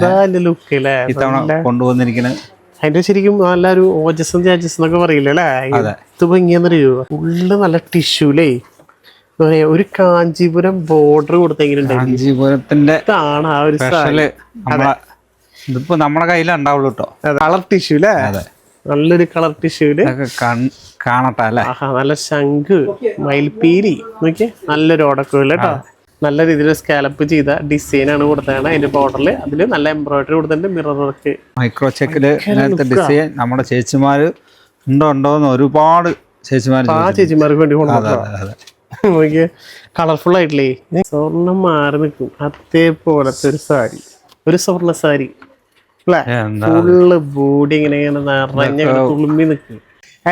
എന്താ ലുക്ക് അല്ലേ? ഇത്തവണ കൊണ്ടുവന്നിരിക്കുന്നത് അതിന്റെ ശരിക്കും നല്ലൊരു ഓജസ്സും ചേജസ് എന്നൊക്കെ പറയില്ല അല്ലേ? അതെ. ഇത് ഭംഗിയെന്നറിയോ? ഉള്ളു നല്ല ടിഷ്യൂലേ ഒരു കാഞ്ചീപുരം ബോർഡർ കൊടുത്തെങ്കിലും കാഞ്ചീപുരത്തിന്റെ ഇതാണ് ആ ഒരു ഇതിപ്പോ നമ്മുടെ കേട്ടോ കളർ ടിഷ്യൂ അല്ലേ? നല്ലൊരു കളർ ടിഷ്യൂൽ കാണട്ടെ അല്ലേ? നല്ല ശംഖ് മയിൽപ്പീലി നോക്കിയേ? നല്ലൊരു ഓടക്കുള്ള കേട്ടോ നല്ല രീതിയിൽ സ്കാലപ്പ് ചെയ്ത ഡിസൈൻ ആണ് കൊടുത്തതാണ് അതിന്റെ ബോർഡറിൽ അതിൽ നല്ല എംബ്രോയിഡറി കൊടുത്തിട്ടുണ്ട് മിറർ വർക്ക് മൈക്രോ ചെക്കിൽ ഡിസൈൻ നമ്മുടെ ചേച്ചിമാര് ഉണ്ടോ ഉണ്ടോ എന്ന് ഒരുപാട് ചേച്ചിമാര് ആ ചേച്ചിമാർക്ക് വേണ്ടി കൊണ്ടുപോകാം കളർഫുൾ ആയിട്ടില്ലേ? സ്വർണം മാറി നിൽക്കും. അതേപോലത്തെ ഒരു സാരി. ഒരു സ്വർണ സാരി. അല്ലേ? ഫുള്ള് ബോഡി ഇങ്ങനെ ഇങ്ങനെ നിറഞ്ഞ തുളുമ്പി നിൽക്കും.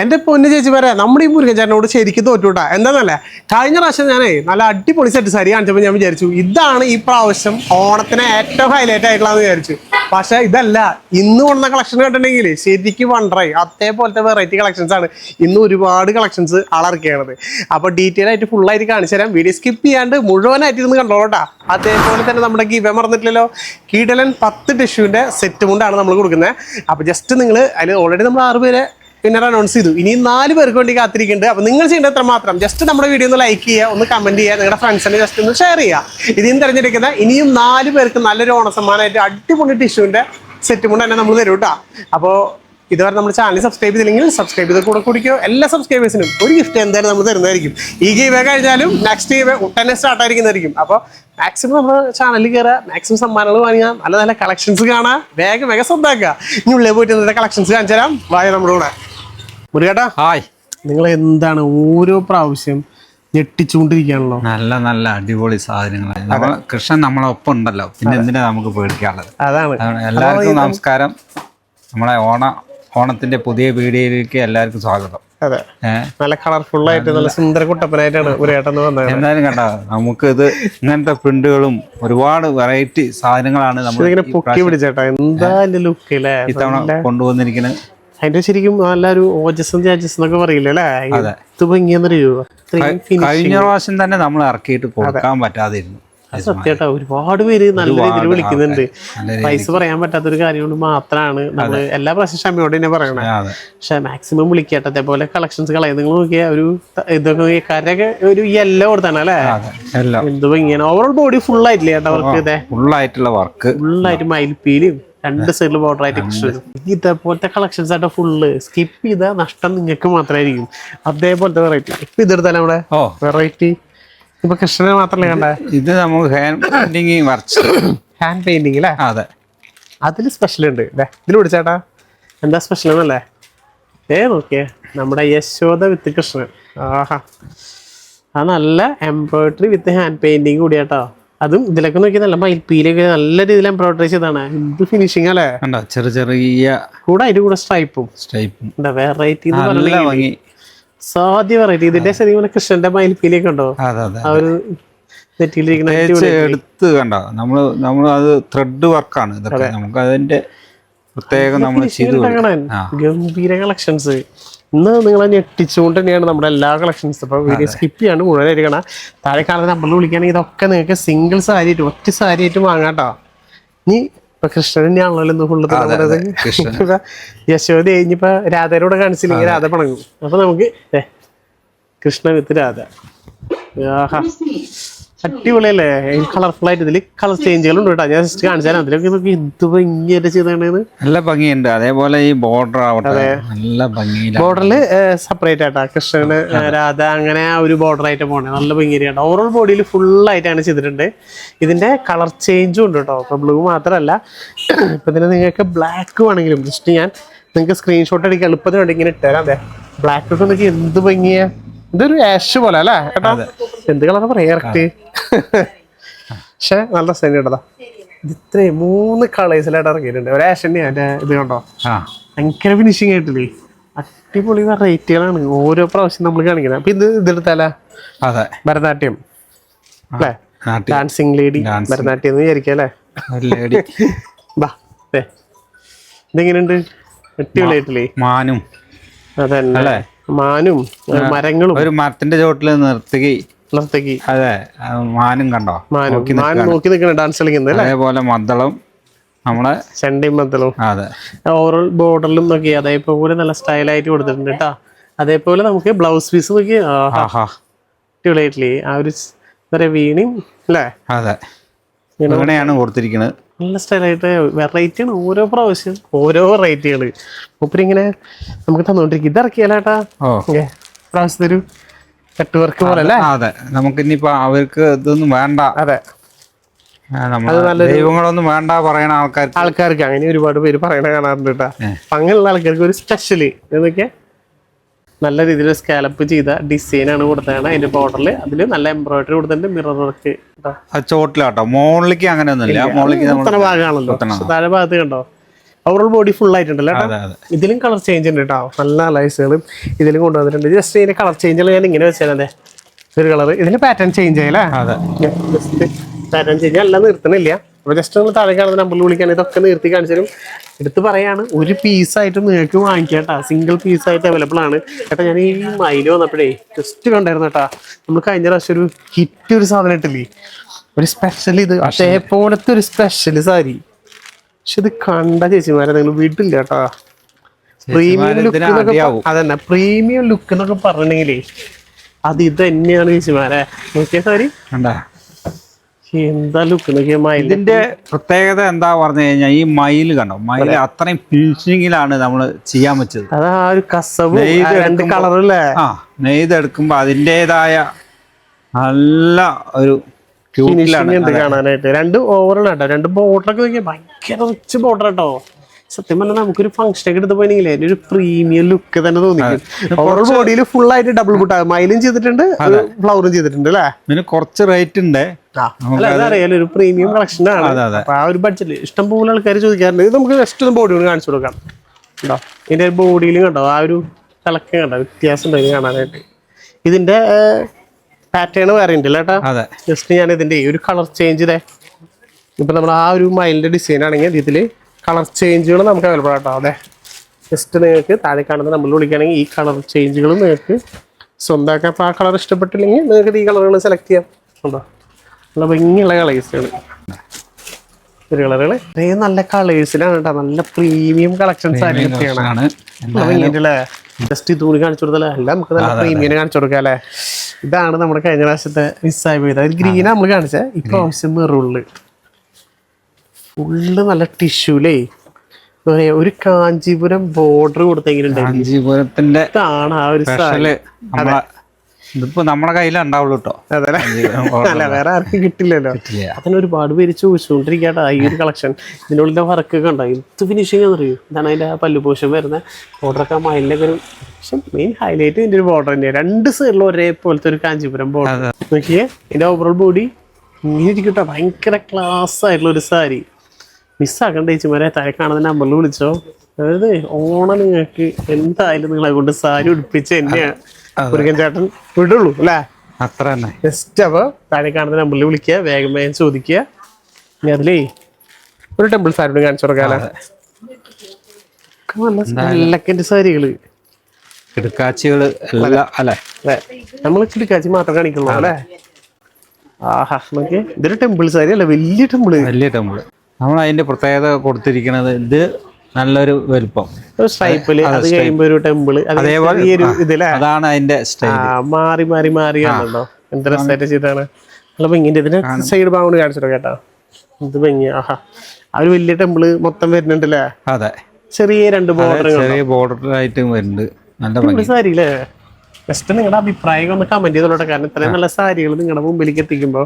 എന്റെ പൊന്നു ചേച്ചി വരെ നമ്മുടെ ഈ മുരുകൻ ചേട്ടനോട് ശരിക്കും തോറ്റൂട്ടാ. എന്താണെന്നല്ലേ കഴിഞ്ഞ പ്രാവശ്യം ഞാനേ നല്ല അടിപൊളി സെറ്റ് സാരി കാണിച്ചപ്പോൾ ഞാൻ വിചാരിച്ചു ഇതാണ് ഈ പ്രാവശ്യം ഓണത്തിന് ഏറ്റവും ഹൈലൈറ്റ് ആയിട്ടുള്ളതെന്ന് വിചാരിച്ചു. പക്ഷേ ഇതല്ല ഇന്ന് കൊണ്ടുവന്ന കളക്ഷൻ കണ്ടിട്ടുണ്ടെങ്കിൽ ശരിക്കും വണ്ടറായി അതേപോലത്തെ വെറൈറ്റി കളക്ഷൻസ് ആണ് ഇന്ന് ഒരുപാട് കളക്ഷൻസ് ആളിറക്കിയാണത്. അപ്പോൾ ഡീറ്റെയിൽ ആയിട്ട് ഫുൾ ആയിട്ട് കാണിച്ചു തരാം. വീഡിയോ സ്കിപ്പ് ചെയ്യാണ്ട് മുഴുവനായിട്ട് ഇരുന്ന് കണ്ടോളട്ടാ അതേപോലെ തന്നെ നമ്മുടെ ഗിവ മറന്നിട്ടില്ലല്ലോ? കീടലൻ പത്ത് ടിഷ്യൂവിന്റെ സെറ്റ് കൊണ്ടാണ് നമ്മൾ കൊടുക്കുന്നത്. അപ്പോൾ ജസ്റ്റ് നിങ്ങൾ അതിൽ ഓൾറെഡി നമ്മൾ ആറ് പേരെ പിന്നെ അനൗൺസ് ചെയ്തു. ഇനി നാല് പേർക്ക് വേണ്ടി കാത്തിരിക്കുന്നുണ്ട്. അപ്പൊ നിങ്ങൾ ചെയ്യേണ്ടത് എത്ര മാത്രം ജസ്റ്റ് നമ്മുടെ വീഡിയോ ഒന്ന് ലൈക്ക് ചെയ്യുക ഒന്ന് കമന്റ് ചെയ്യുക നിങ്ങളുടെ ഫ്രണ്ട്സിനെ ജസ്റ്റ് ഒന്ന് ഷെയർ ചെയ്യുക. ഇതിന് തിരഞ്ഞെടുക്കുന്ന ഇനിയും നാല് പേർക്ക് നല്ലൊരു ഓണസമ്മാനമായിട്ട് അടിപൊളി ടിഷ്യൂവിന്റെ സെറ്റ് കൊണ്ട് തന്നെ നമ്മൾ തരും കേട്ടോ അപ്പോൾ ഇതുവരെ നമ്മൾ ചാനൽ സബ്സ്ക്രൈബ് ചെയ്തില്ലെങ്കിൽ സബ്സ്ക്രൈബ് ചെയ്ത് കൂടെ കുടിക്കോ. എല്ലാ സബ്സ്ക്രൈബേഴ്സിനും ഒരു ഗിഫ്റ്റ് എന്തായാലും നമ്മൾ തരുന്നതായിരിക്കും. ഈ ഗീവേ കഴിഞ്ഞാലും നെക്സ്റ്റ് ഗീവേ ഉടനെ സ്റ്റാർട്ട് ആയിരിക്കുന്നതായിരിക്കും. അപ്പോൾ മാക്സിമം നമ്മൾ ചാനലിൽ കയറുക മാക്സിമം സമ്മാനങ്ങൾ വാങ്ങിക്കാം നല്ല നല്ല കളക്ഷൻസ് കാണാം വേഗം വേഗം സ്വന്തമാക്കുക ഇനി ഉള്ളിൽ പോയിട്ട് ഇന്നത്തെ കളക്ഷൻസ് കാണിച്ചു തരാം. വായ നമ്മുടെ കൂടെ. മുരുകേട്ടാ ഹായ്. നിങ്ങൾ എന്താണ് ഓരോ പ്രാവശ്യം ഞെട്ടിച്ചുകൊണ്ടിരിക്കുകയാണല്ലോ? നല്ല നല്ല അടിപൊളി സാധനങ്ങളാണ് കൃഷ്ണൻ നമ്മളെ ഒപ്പം ഉണ്ടല്ലോ. പിന്നെ എന്തിനാ നമുക്ക് പേടിക്കാനുള്ളത്? അതാണ്. എല്ലാവർക്കും നമസ്കാരം. നമ്മളെ ഓണ ഓണത്തിന്റെ പുതിയ വീഡിയോയിലേക്ക് എല്ലാവർക്കും സ്വാഗതം. അതെ. നല്ല കളർഫുൾ ആയിട്ട് നല്ല സുന്ദര കുട്ടപ്പനായിട്ടാണ് ഏട്ടൻ വന്നത്. എന്തായാലും കണ്ടോ നമുക്ക് ഇത് ഇങ്ങനത്തെ പ്രിന്റുകളും ഒരുപാട് വെറൈറ്റി സാധനങ്ങളാണ് നമ്മൾ ഇതിങ്ങനെ പൊക്കി പിടിച്ചേട്ടാ. എന്താ ലുക്ക് അല്ലേ ഇത്തവണ കൊണ്ടുവന്നിരിക്കുന്നത് അതിന്റെ ശരിക്കും നല്ലൊരു ഓജസ്സും ചേജസ് എന്നൊക്കെ പറയില്ലേ അല്ലേ. ഇത് ഭംഗിയെന്നറിയോ കഴിഞ്ഞ പ്രാവശ്യം തന്നെ നമ്മൾ ഇറക്കിയിട്ട് കൊടുക്കാൻ പറ്റാതിരുന്നു. സത്യമായിട്ടാ ഒരുപാട് പേര് നല്ല രീതിയിൽ വിളിക്കുന്നുണ്ട്. പൈസ പറയാൻ പറ്റാത്ത ഒരു കാര്യം കൊണ്ട് മാത്രമാണ് നമ്മൾ എല്ലാ പ്രാവശ്യം ക്ഷമയോടെ തന്നെ പറയണേ. പക്ഷെ മാക്സിമം വിളിക്കട്ടെ. അതേപോലെ കളക്ഷൻസ് കളയുന്ന നിങ്ങൾ നോക്കിയാൽ ഒരു ഇതൊക്കെ കരയൊക്കെ ഒരു യെല്ലോ കൊടുത്താണ് അല്ലേ? എന്തോ ഇങ്ങനെ. ഓവറോൾ ബോഡി ഫുൾ ആയിട്ടില്ലേ ചേട്ടാ അവർക്ക് ഇതേ? ഫുള്ളായിട്ടുള്ള വർക്ക് ഫുള്ളായിട്ട് മയിൽപ്പീലും രണ്ട് സൈഡിൽ ബോർഡർ ആയിട്ട് എക്സ്ട്രാ. ഇതേപോലത്തെ കളക്ഷൻസ് ആയിട്ട് ഫുള്ള് സ്കിപ്പ് ചെയ്ത നഷ്ടം നിങ്ങൾക്ക് മാത്രമായിരിക്കും. അതേപോലത്തെ വെറൈറ്റി ഇപ്പൊ ഇതെടുത്താലും നമ്മുടെ വെറൈറ്റി ഇപ്പൊ കൃഷ്ണനെ മാത്രമല്ലേ കണ്ട? ഇത് നമുക്ക് ഹാൻഡ് പെയിന്റിങ് വരച്ച്. ഹാൻഡ് പെയിന്റിങ് അല്ലേ അതെ. അതിൽ സ്പെഷ്യൽ ഉണ്ട് അല്ലേ ഇതിൽ പിടിച്ചേട്ടാ. എന്താ സ്പെഷ്യൽ എന്നല്ലേ ഏ നോക്കിയേ നമ്മുടെ യശോദ വിത്ത് കൃഷ്ണൻ. ആഹാ. ആ നല്ല എംബ്രോയിഡറി വിത്ത് ഹാൻഡ് പെയിന്റിങ് കൂടിയാട്ടോ. അതും ഇതിലൊക്കെ നോക്കി നല്ല മയിൽപ്പീലൊക്കെ നല്ല രീതിയിൽ എംബ്രോയിഡറി ചെയ്താണ് എന്ത് ഫിനിഷിംഗ് അല്ലേ ചെറിയ ചെറിയ കൂടെ അതിന്റെ കൂടെ സ്ട്രൈപ്പും സ്ട്രൈപ്പും എന്താ വെറൈറ്റി സാധ്യ വെറൈറ്റി ഇതിന്റെ ശരിക്കും കൃഷ്ണന്റെ മയിൽപ്പീലൊക്കെ ഉണ്ടോ? ആ ഒരു എടുത്ത് കണ്ട. നമ്മൾ നമ്മൾ അത് ത്രെഡ് വർക്കാണ് ഇതൊക്കെ. നമുക്ക് അതിന്റെ പ്രത്യേകം നമ്മൾ ചെയ്തു ഗംഭീര കളക്ഷൻസ് ഇന്ന് നിങ്ങൾ ഞെട്ടിച്ചുകൊണ്ട് തന്നെയാണ് നമ്മുടെ എല്ലാ കളക്ഷൻസ് അപ്പൊ വീഡിയോ സ്കിപ്പ് ചെയ്യാണ് മുഴുവനായിട്ട് കാണാം താഴെ കാണുന്ന നമ്പറിൽ വിളിക്കുകയാണെങ്കിൽ ഇതൊക്കെ നിങ്ങൾക്ക് സിംഗിൾ സാരി ആയിട്ട് ഒറ്റ സാരി ആയിട്ട് വാങ്ങാട്ടോ നീ കൃഷ്ണൻ തന്നെയാണല്ലോ ഇന്ന് ഫുള്ള് തുടങ്ങുന്നത് യശോദ കഴിഞ്ഞിപ്പോ രാധയോടെ കാണിച്ചില്ലെങ്കിൽ രാധ പണങ്ങും. അപ്പൊ നമുക്ക് കൃഷ്ണ വിത്ത് രാധ. ആഹാ. അടിപൊളിയല്ലേ? കളർഫുൾ ആയിട്ട് ഇതിൽ കളർ ചേഞ്ചുകൾ ഉണ്ട് കേട്ടോ. ഞാൻ ജസ്റ്റ് കാണിച്ചു തരാം അതിലൊക്കെ നോക്കി എന്ത് ഭംഗിയായിട്ട് ചെയ്തേണ്ടത് നല്ല ഭംഗിയുണ്ട്. അതേപോലെ ഈ ബോർഡർ ആവട്ടെ. നല്ല ഭംഗി ബോർഡറിൽ സെപ്പറേറ്റ് ആയിട്ടാ. കൃഷ്ണന് രാധ അങ്ങനെ ആ ഒരു ബോർഡർ ആയിട്ട് പോണേ. നല്ല ഭംഗിയാണ് ഓവറോൾ ബോഡിയിൽ ഫുൾ ആയിട്ടാണ് ചെയ്തിട്ടുണ്ട്. ഇതിന്റെ കളർ ചേഞ്ചും ഉണ്ട് കേട്ടോ. ഇപ്പൊ ബ്ലൂ മാത്രമല്ല. ഇപ്പൊ ഇതിന് നിങ്ങൾക്ക് ബ്ലാക്ക് വേണമെങ്കിലും ജസ്റ്റ് ഞാൻ നിങ്ങൾക്ക് സ്ക്രീൻഷോട്ട് അടിക്കാൻ എളുപ്പത്തിന് വേണ്ടി ഇങ്ങനെ ഇട്ടുതരാം അതെ ബ്ലാക്ക് ഒക്കെ എന്ത് ഭംഗിയാ? ഇതൊരു ആഷ് പോലെ അല്ലേ? കേട്ടോ എന്ത് കളറാ പറയാ? കറക്റ്റ് പക്ഷെ നല്ല കേട്ടതാ ഇത്? ഇത്രയും മൂന്ന് കളേഴ്സിലായിട്ട് ഇറങ്ങിയിട്ടുണ്ട് ഒരു ആഷ് തന്നെയാ എന്റെ ഇത് കണ്ടോ? ഭയങ്കര ഫിനിഷിങ് ആയിട്ടില്ലേ? അടിപൊളി വെറൈറ്റികളാണ് ഓരോ പ്രാവശ്യം നമ്മൾ കാണിക്കുന്നത്. അപ്പൊ ഇത് ഇതെടുത്താല? അതെ. ഭരതനാട്യം. അല്ലേ? Dancing lady. ഭരതനാട്യം എന്ന് വിചാരിക്കാം അല്ലേ? ലേഡി ബാ ദേ. ഇതെങ്ങനെയുണ്ട്? അടിപൊളിയായിട്ടില്ലേ? മാനും. അതന്നെ. അല്ലേ? മാനും മരങ്ങളും ഒരു മരത്തിന്റെ ചോട്ടിൽ നിർത്തുകി. നിർത്തുകി. അതെ മാനും കണ്ടോ? മാനും നോക്കി മാൻ നോക്കി നിൽക്കണം ഡാൻസ് കളിക്കുന്നത് അതേപോലെ മദ്ദളം നമ്മളെ ചെണ്ടയും മത്തലും അതെ. ഓവറോൾ ബോർഡറിലും നോക്കി അതേപോലെ നല്ല സ്റ്റൈലായിട്ട് കൊടുത്തിട്ടുണ്ട് കേട്ടോ അതേപോലെ നമുക്ക് ബ്ലൗസ് പീസ് നോക്കി അടിപൊളിയായിട്ടില്ലേ? ആ ഒരു വീണയും അല്ലേ? അതെ. അങ്ങനെയാണ് കൊടുത്തിരിക്കുന്നത് നല്ല സ്റ്റൈലായിട്ട് വെറൈറ്റിയാണ് ഓരോ പ്രാവശ്യം ഓരോ വെറൈറ്റികൾ മൂപ്പര് ഇങ്ങനെ നമുക്ക് തന്നോണ്ടിരിക്കും. ഇത് ഇറക്കിയാലേട്ടാ? ഓ. പ്രാവശ്യത്തെ ഒരു കട്ട് വർക്ക് പോലെ അല്ലേ? അതെ നമുക്ക് ഇനിയിപ്പോ അവർക്ക് ഇതൊന്നും വേണ്ട. അതെ. ദൈവങ്ങളൊന്നും വേണ്ട പറയണ ആൾക്കാർക്ക്. ആൾക്കാർക്ക്. അങ്ങനെ ഒരുപാട് പേര് പറയണ കാണാറുണ്ട് കേട്ടാ. അങ്ങനെയുള്ള ആൾക്കാർക്ക് ഒരു സ്പെഷ്യൽ എന്നൊക്കെ നല്ല രീതിയിൽ സ്കാലപ്പ് ചെയ്ത ഡിസൈൻ ആണ് കൊടുത്തതാണ് അതിന്റെ ബോർഡറിൽ അതിൽ നല്ല എംബ്രോയിഡറി കൊടുത്തിട്ടുണ്ട് മിറർ വർക്ക് ചോട്ടിലാട്ടോ. മോളിലേക്ക് അങ്ങനെ ഒന്നുമില്ല കുത്തണ ഭാഗമാണല്ലോ. താഴെ ഭാഗത്ത് കണ്ടോ? ഓവറോൾ ബോഡി ഫുൾ ആയിട്ടുണ്ടല്ലോ ഇതിലും കളർ ചേഞ്ച് ഉണ്ട് കേട്ടോ. നല്ല ലൈസുകളും ഇതിലും കൊണ്ടുവന്നിട്ടുണ്ട്. ജസ്റ്റ് ഇതിന്റെ കളർ ചേഞ്ചുകൾ ഞാൻ ഇങ്ങനെ വെച്ചാൽ അതെ ഒരു കളർ ഇതിന്റെ പാറ്റേൺ ചേഞ്ച് ആയല്ലേ ജസ്റ്റ് പാറ്റേൺ ചേഞ്ച് എല്ലാം നിർത്തണില്ല. അപ്പൊ ജസ്റ്റ് നമ്മൾ താഴെ കാണുന്ന നമ്പറിൽ വിളിക്കാൻ ഇതൊക്കെ നിർത്തി കാണിച്ചാലും എടുത്ത് പറയാണ് ഒരു പീസായിട്ട് നിങ്ങൾക്ക് വാങ്ങിക്കാട്ടാ. സിംഗിൾ പീസായിട്ട് അവൈലബിൾ ആണ്. ചേട്ടാ ഞാൻ ഈ മൈന വന്നപ്പോഴേ ജസ്റ്റ് കണ്ടായിരുന്നു കേട്ടാ നമ്മൾ കഴിഞ്ഞ പ്രാവശ്യം ഒരു ഹിറ്റ് ഒരു സാധനം ഇട്ടില്ലേ? ഒരു സ്പെഷ്യൽ ഇത് അതേപോലത്തെ ഒരു സ്പെഷ്യൽ സാരി. പക്ഷെ ഇത് കണ്ട ചേച്ചിമാരെ നിങ്ങൾ വീട്ടില്ല കേട്ടാ പ്രീമിയം ലുക്ക് എന്നൊക്കെ. അതന്നെ പ്രീമിയം ലുക്ക് എന്നൊക്കെ പറഞ്ഞിട്ടുണ്ടെങ്കിലേ അത് ഇത് തന്നെയാണ് ചേച്ചിമാരെ. നോക്കിയ സാരി. കണ്ടാ? എന്താ ലുക്ക് ഇതിന്റെ പ്രത്യേകത എന്താ പറഞ്ഞു കഴിഞ്ഞാൽ ഈ മയിൽ കണ്ടോ? മയിൽ അത്രയും ഫിനിഷിങ്ങിലാണ് നമ്മൾ ചെയ്യാൻ വെച്ചത് അതാ ഒരു കസവും നെയ്ത് രണ്ട് എടുക്കുമ്പോ- കളറല്ലേ ആ നെയ്തെടുക്കുമ്പോ അതിന്റെതായ നല്ല ഒരു ഫിനിഷിംഗ് ഉണ്ട് കാണാനായിട്ട്. രണ്ട് ഓവറാണ് കേട്ടോ. രണ്ട് ബോർഡറൊക്കെ ഭയങ്കര റിച്ച് ബോർഡർ കേട്ടോ സത്യം പറഞ്ഞാൽ നമുക്കൊരു ഫംഗ്ഷൻ ഒക്കെ എടുത്ത് അതിന്റെ ഒരു പ്രീമിയം ലുക്ക് തന്നെ തോന്നിക്കും. ഓരോ ബോഡിയിൽ ഫുൾ ആയിട്ട് ഡബിൾ ബുട്ടാ മൈലും ചെയ്തിട്ടുണ്ട് ഫ്ലവറും ചെയ്തിട്ടുണ്ട് അല്ലേ? ഇതിന് കുറച്ച് റേറ്റ് ഉണ്ട് അല്ല അതറിയാലോ ഒരു പ്രീമിയം കളക്ഷൻ ആണ്. ആ ഒരു ബഡ്ജറ്റ് ഇഷ്ടം പോലെ ആൾക്കാർ ചോദിക്കാറുണ്ട്. ഇത് നമുക്ക് ജസ്റ്റ് ഒന്ന് ബോഡി ഒന്ന് കാണിച്ചു കൊടുക്കാം. കണ്ടോ? ഇതിന്റെ ബോഡിയിലും കണ്ടോ? ആ ഒരു തിളക്കം കണ്ടോ? വ്യത്യാസം ഉണ്ട് കാണാനായിട്ട്? ഇതിന്റെ പാറ്റേൺ വേറെ ഉണ്ട് അല്ലേട്ടാ ജസ്റ്റ് ഞാൻ ഇതിന്റെ ഒരു കളർ ചേഞ്ച് ഇതേ. ഇപ്പൊ നമ്മൾ ആ ഒരു മൈലിന്റെ ഡിസൈൻ ആണെങ്കിൽ ഇതിൽ കളർ ചേഞ്ചുകൾ നമുക്ക് അവൈലബിൾ ആട്ടോ. അതെ. ജസ്റ്റ് നിങ്ങൾക്ക് താഴെ കാണുന്ന നമ്മൾ വിളിക്കുകയാണെങ്കിൽ ഈ കളർ ചേഞ്ചുകൾ നിങ്ങൾക്ക് സ്വന്തമാക്കാം അപ്പോൾ ആ കളർ ഇഷ്ടപ്പെട്ടില്ലെങ്കിൽ നിങ്ങൾക്ക് ഈ കളറുകൾ സെലക്ട് ചെയ്യാം. ഉണ്ടോ? നല്ല ഭംഗിയുള്ള കളേഴ്സുകൾ ഒരു കളറുകൾ ഇത്രയും നല്ല കളേഴ്സിലാണ് കേട്ടോ. നല്ല പ്രീമിയം കളക്ഷൻസ് ആണ്. ഭംഗിയുണ്ടല്ലേ ജസ്റ്റ് ഇത് കൂടി കാണിച്ചു കൊടുത്തല്ലേ അല്ല നമുക്ക് നല്ല പ്രീമിയം കാണിച്ചു കൊടുക്കാം അല്ലേ? ഇതാണ് നമ്മുടെ കഴിഞ്ഞ പ്രാവശ്യത്തെ മിസ്സായി പോയത് അതിൽ ഗ്രീൻ നമ്മൾ ഇപ്പൊ ആവശ്യം മെറുള്ള് ഫുള്ള് നല്ല ടിഷ്യൂലേ. ഒരു കാഞ്ചീപുരം ബോർഡർ കൊടുത്തെങ്കിലും കാഞ്ചീപുരത്തിന്റെ ഇതാണ് ആ ഒരു ഇതിപ്പോ നമ്മുടെ കയ്യിലുണ്ടാവുള്ളൂ കേട്ടോ അതല്ലേ? അല്ല വേറെ ആർക്കും കിട്ടില്ലല്ലോ. അതിന് ഒരുപാട് പേര് ചോദിച്ചുകൊണ്ടിരിക്കട്ടെ ഈ ഒരു കളക്ഷൻ ഇതിനുള്ളിൽ വർക്കൊക്കെ വർക്ക് കണ്ടോ ഇത് ഫിനിഷിംഗ് അറിയൂ? ഇതാണ് അതിന്റെ പല്ലു പോഷൻ വരുന്ന ബോർഡറൊക്കെ മയിലൊക്കെ ഒരു പക്ഷെ മെയിൻ ഹൈലൈറ്റ് ഇതിന്റെ ഒരു ബോർഡർ തന്നെയാണ് രണ്ട് സൈഡിലും ഒരേപോലത്തെ ഒരു കാഞ്ചീപുരം ബോർഡർ നോക്കിയേ ഇതിന്റെ ഓവറോൾ ബോഡി ഇങ്ങനെ ഇരിക്കട്ടോ ഭയങ്കര ക്ലാസ് ആയിട്ടുള്ള ഒരു സാരി മിസ്സാക്കണ്ട ചേച്ചിമാരെ താഴെ കാണുന്ന നമ്പറിൽ വിളിച്ചോ? അതായത് ഓണം നിങ്ങൾക്ക് എന്തായാലും നിങ്ങളെ കൊണ്ട് സാരി ഉടുപ്പിച്ച് തന്നെയാണ് മുരുകൻ ചേട്ടൻ വിടുള്ളൂ അല്ലേ? അത്ര തന്നെ. ജസ്റ്റ് അപ്പോൾ താഴെ കാണുന്ന നമ്പറിൽ വിളിക്കുക വേഗം വേഗം ചോദിക്കുക. ഇനി അതിലേ ഒരു ടെമ്പിൾ സാരി കാണിച്ചു കൊടുക്കാലോ നല്ല സാരികൾ. കിടക്കാച്ചികൾ എല്ലാം അല്ലെ? അതെ. നമ്മൾ കിടക്കാച്ചി മാത്രം കാണിക്കുന്നു അല്ലേ? ആഹാ നമുക്ക് ഇതൊരു ടെമ്പിൾ സാരി അല്ല വലിയ ടെമ്പിൾ വലിയ ടെമ്പിൾ. നമ്മൾ അതിന്റെ പ്രത്യേകത കൊടുത്തിരിക്കുന്നത് ഇത് നല്ലൊരു വലുപ്പം. സ്ട്രൈപ്പിൽ അത് കഴിയുമ്പോ ഒരു ടെമ്പിൾ അതേപോലെ അതാണ് അതിന്റെ മാറി മാറി മാറി ആണല്ലോ. എന്ത് രസമായിട്ട് ചെയ്താണ് നല്ല ഭംഗിന്റെ ഇതിന് സൈഡ് ഭാഗം കാണിച്ചിട്ടോ കേട്ടോ? ഇത് ഭംഗി. ആഹാ. ആ ഒരു വലിയ ടെമ്പിൾ മൊത്തം വരുന്നുണ്ടല്ലേ? അതെ. ചെറിയ രണ്ട് ബോർഡർ ചെറിയ ആയിട്ടും വരുന്നുണ്ട്. നല്ല സാരി അല്ലേ ജസ്റ്റ് നിങ്ങളുടെ അഭിപ്രായം ഒന്ന് കമന്റ് ചെയ്തോട്ടെ കാരണം ഇത്രയും നല്ല സാരികൾ നിങ്ങളുടെ മുമ്പിലേക്ക് എത്തിക്കുമ്പോൾ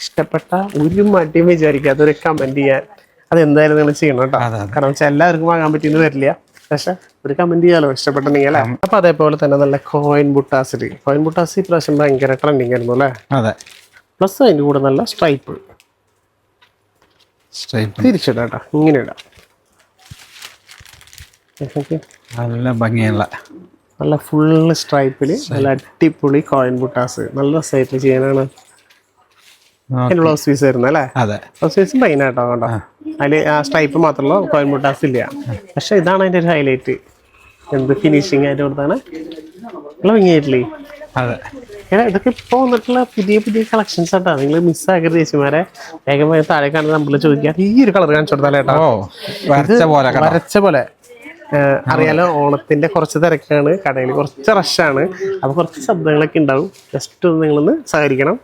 ഇഷ്ടപ്പെട്ട ഒരു മടിയും വിചാരിക്കാത്ത ഒരു കമന്റ് ചെയ്യാൻ അത് എന്തായാലും നിങ്ങൾ ചെയ്യണം കേട്ടോ. കാരണം വെച്ചാൽ എല്ലാവർക്കും വാങ്ങാൻ പറ്റിയെന്ന് വരില്ല. പക്ഷെ ഒരു കമന്റ് ചെയ്യാലോ ഇഷ്ടപ്പെട്ടെങ്കിൽ അല്ലേ? അപ്പൊ അതേപോലെ തന്നെ നല്ല കോയിൻ ബുട്ടാസിൽ കോയിൻ ബുട്ടാസ് പ്രാവശ്യം ഭയങ്കര ട്രെൻഡിങ് ആയിരുന്നു അല്ലേ? അതെ. പ്ലസ് അതിന്റെ കൂടെ നല്ല സ്ട്രൈപ്പ് സ്ട്രൈപ്പ് തിരിച്ചിടാം കേട്ടോ. ഇങ്ങനെ ഇടാം. നല്ല ഭംഗിയുള്ള നല്ല ഫുള്ള് സ്ട്രൈപ്പിൽ നല്ല അടിപൊളി കോയിൻ ബുട്ടാസ് നല്ല സൈറ്റിൽ ചെയ്യാനാണ്. ബ്ലൗസ് പീസ് വരുന്നത് അല്ലേ? ബ്ലൗസ് പീസ് പ്ലെയിൻ ആട്ടോ കേട്ടോ അതിൽ ആ സ്ട്രൈപ്പ് മാത്രമല്ല കോയിൻ ബുട്ടാസ് ഇല്ല. പക്ഷെ ഇതാണ് അതിന്റെ ഒരു ഹൈലൈറ്റ് എന്ത് ഫിനിഷിങ് ആയിട്ട് കൊടുത്താണ്. നല്ല ഭംഗിയായിട്ടില്ലേ? അതെ. ഇതൊക്കെ ഇപ്പോൾ വന്നിട്ടുള്ള പുതിയ പുതിയ കളക്ഷൻസ് ആട്ടോ. നിങ്ങൾ മിസ്സാക്കരുത് ചേച്ചിമാരെ. വേഗം താഴെ കാണുന്ന നമ്മൾ ചോദിക്കുക ഈ ഒരു കളർ കാണിച്ചു കൊടുത്താലേട്ടോ വരച്ച പോലെ കണ്ടോ? വരച്ച പോലെ. ഏഹ് അറിയാലോ ഓണത്തിന്റെ കുറച്ച് തിരക്കാണ് കടയിൽ കുറച്ച് റഷാണ് അപ്പൊ കുറച്ച് ശബ്ദങ്ങളൊക്കെ ഉണ്ടാവും. ജസ്റ്റ് ഒന്ന് നിങ്ങളൊന്ന് സഹകരിക്കണം.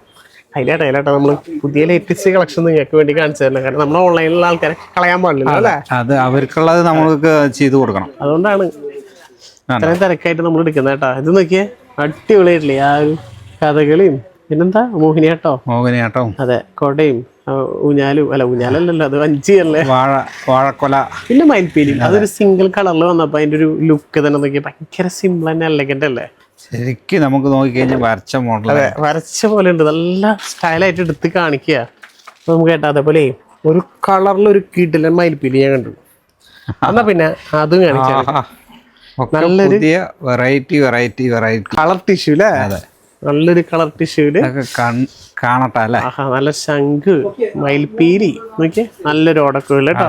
അതിലേട്ടാ അതിലേട്ടാ നമ്മൾ പുതിയ ലേറ്റസ്റ്റ് കളക്ഷൻ നിങ്ങൾക്ക് വേണ്ടി കാണിച്ചു തരണം കാരണം നമ്മൾ ഓൺലൈനിലുള്ള ആൾക്കാരെ കളയാൻ പാടില്ല അല്ലേ? അത്. അവർക്കുള്ളത് നമ്മൾക്ക് ചെയ്തു കൊടുക്കണം. അതുകൊണ്ടാണ് ഇത്രയും തിരക്കായിട്ട് നമ്മൾ എടുക്കുന്നത് കേട്ടാ. ഇത് നോക്കിയേ അടിപൊളിയായിട്ടില്ലേ ആ ഒരു കഥകളിയും പിന്നെന്താ? മോഹിനിയാട്ടോ. മോഹിനിയാട്ടോ. അതെ കൊടയും. ഊഞ്ഞാലും അല്ല ഊഞ്ഞാലല്ലല്ലോ അത് അഞ്ചി അല്ലേ വാഴ വാഴക്കൊല. പിന്നെ മയിൽപ്പീലി. അതൊരു സിംഗിൾ കളറിൽ വന്നപ്പോ അതിന്റെ ഒരു ലുക്ക് തന്നെ നോക്കി ഭയങ്കര സിമ്പിൾ തന്നെ എലഗന്റ് അല്ലേ? ശരിക്കും നമുക്ക് നോക്കിക്കഴിഞ്ഞാൽ വരച്ച മോഡൽ അതെ വരച്ച പോലെ ഉണ്ട്. നല്ല സ്റ്റൈലായിട്ട് എടുത്ത് കാണിക്കുക. അപ്പൊ നമുക്ക് കേട്ടാ അതേപോലെ ഒരു കളറിൽ ഒരു കിടിലൻ മയിൽപ്പീലി ഞാൻ കണ്ടു. എന്നാ പിന്നെ അതും കാണിക്കാം. നല്ലൊരു variety variety variety colour tissue അല്ലേ നല്ലൊരു കളർ ടിഷ്യൂൽ കാണട്ടെ അല്ലേ? നല്ല ശംഖ് മയിൽപ്പീലി നോക്കിയേ നല്ലൊരു ഓടക്കുഴൽ കേട്ടോ.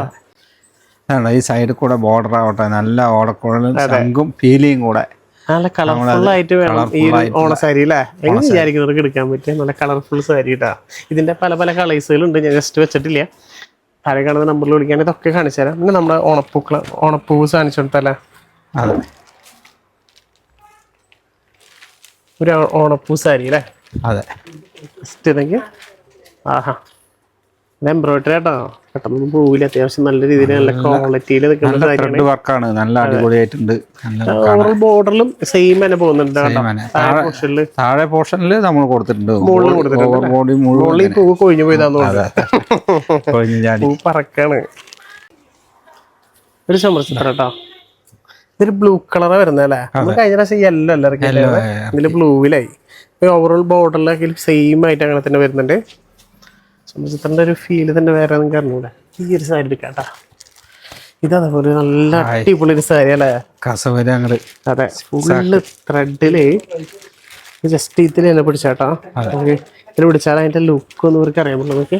അതാണ് ഈ സൈഡിൽ കൂടെ ബോർഡർ ആവട്ടെ. നല്ല ഓടക്കുഴലും ശംഖും പീലിയും കൂടെ. നല്ല കളർഫുൾ ആയിട്ട് വേണം ഈ ഓണസാരി ഓണ സാരി അല്ലേ? എങ്ങനെ വിചാരിക്കുന്നവർക്ക് എടുക്കാൻ പറ്റിയ നല്ല കളർഫുൾ സാരി ഇട്ടാ ഇതിന്റെ പല പല കളേഴ്സുകളുണ്ട് ഞാൻ ജസ്റ്റ് വെച്ചിട്ടില്ല. പഴയ കാണുന്ന നമ്പറിൽ വിളിക്കാൻ ഇതൊക്കെ കാണിച്ചു തരാം പിന്നെ നമ്മുടെ ഓണപ്പൂക്കള ഓണപ്പൂവ് കാണിച്ചു കൊടുത്തല്ലേ അതെ. ഒരു ഓണപ്പൂസാരി ഓണപ്പൂ സാരി അല്ലേ? അതെ. ഇതെങ്കിൽ ആഹാ. എംബ്രോയിഡറി ആട്ടോ പെട്ടെന്നൊന്നും പോവില്ല അത്യാവശ്യം നല്ല രീതിയിൽ നല്ല ക്വാളിറ്റിയിൽ നിൽക്കുന്ന വർക്കാണ് നല്ല അടിപൊളിയായിട്ടുണ്ട്. ഓവറോൾ ബോർഡറിലും സെയിം തന്നെ പോകുന്നുണ്ട്. താഴെ പോർഷനിൽ താഴെ പോർഷനിൽ നമ്മൾ കൊടുത്തിട്ടുണ്ട്. മുകളിൽ കൊടുത്തിട്ടുണ്ട് ഓവർ മുകളിൽ പൂവ് കൊഴിഞ്ഞു പോയതാന്ന് പൂ പറക്കാണ്. ഒരു ചുമച്ചിത്ര കേട്ടോ ഇതൊരു ബ്ലൂ കളറാ അല്ലേ? നമ്മൾ കഴിഞ്ഞ പ്രാവശ്യം യെല്ലോ അല്ല ഇതിൽ ബ്ലൂവിലായി ഓവറോൾ ബോർഡറിലൊക്കെ സെയിം ആയിട്ട് അങ്ങനെ തന്നെ വരുന്നുണ്ട്. ചുമച്ചിത്രന്റെ ഒരു ഫീൽ തന്നെ വേറെ നിങ്ങൾക്ക് അറിഞ്ഞൂടെ ഈ ഒരു സാരി എടുക്കാട്ടാ ഇത് അതേപോലെ നല്ല അടിപൊളി ഒരു സാരി അല്ലേ? കസവര അതെ. ഫുള്ള് ത്രെഡിൽ ജസ്റ്റ് ഇതിൽ തന്നെ പിടിച്ചാട്ടാ നമുക്ക് ഇതിൽ പിടിച്ചാൽ അതിന്റെ ലുക്ക് ഒന്നും ഇവർക്ക് അറിയാൻ നമുക്ക്.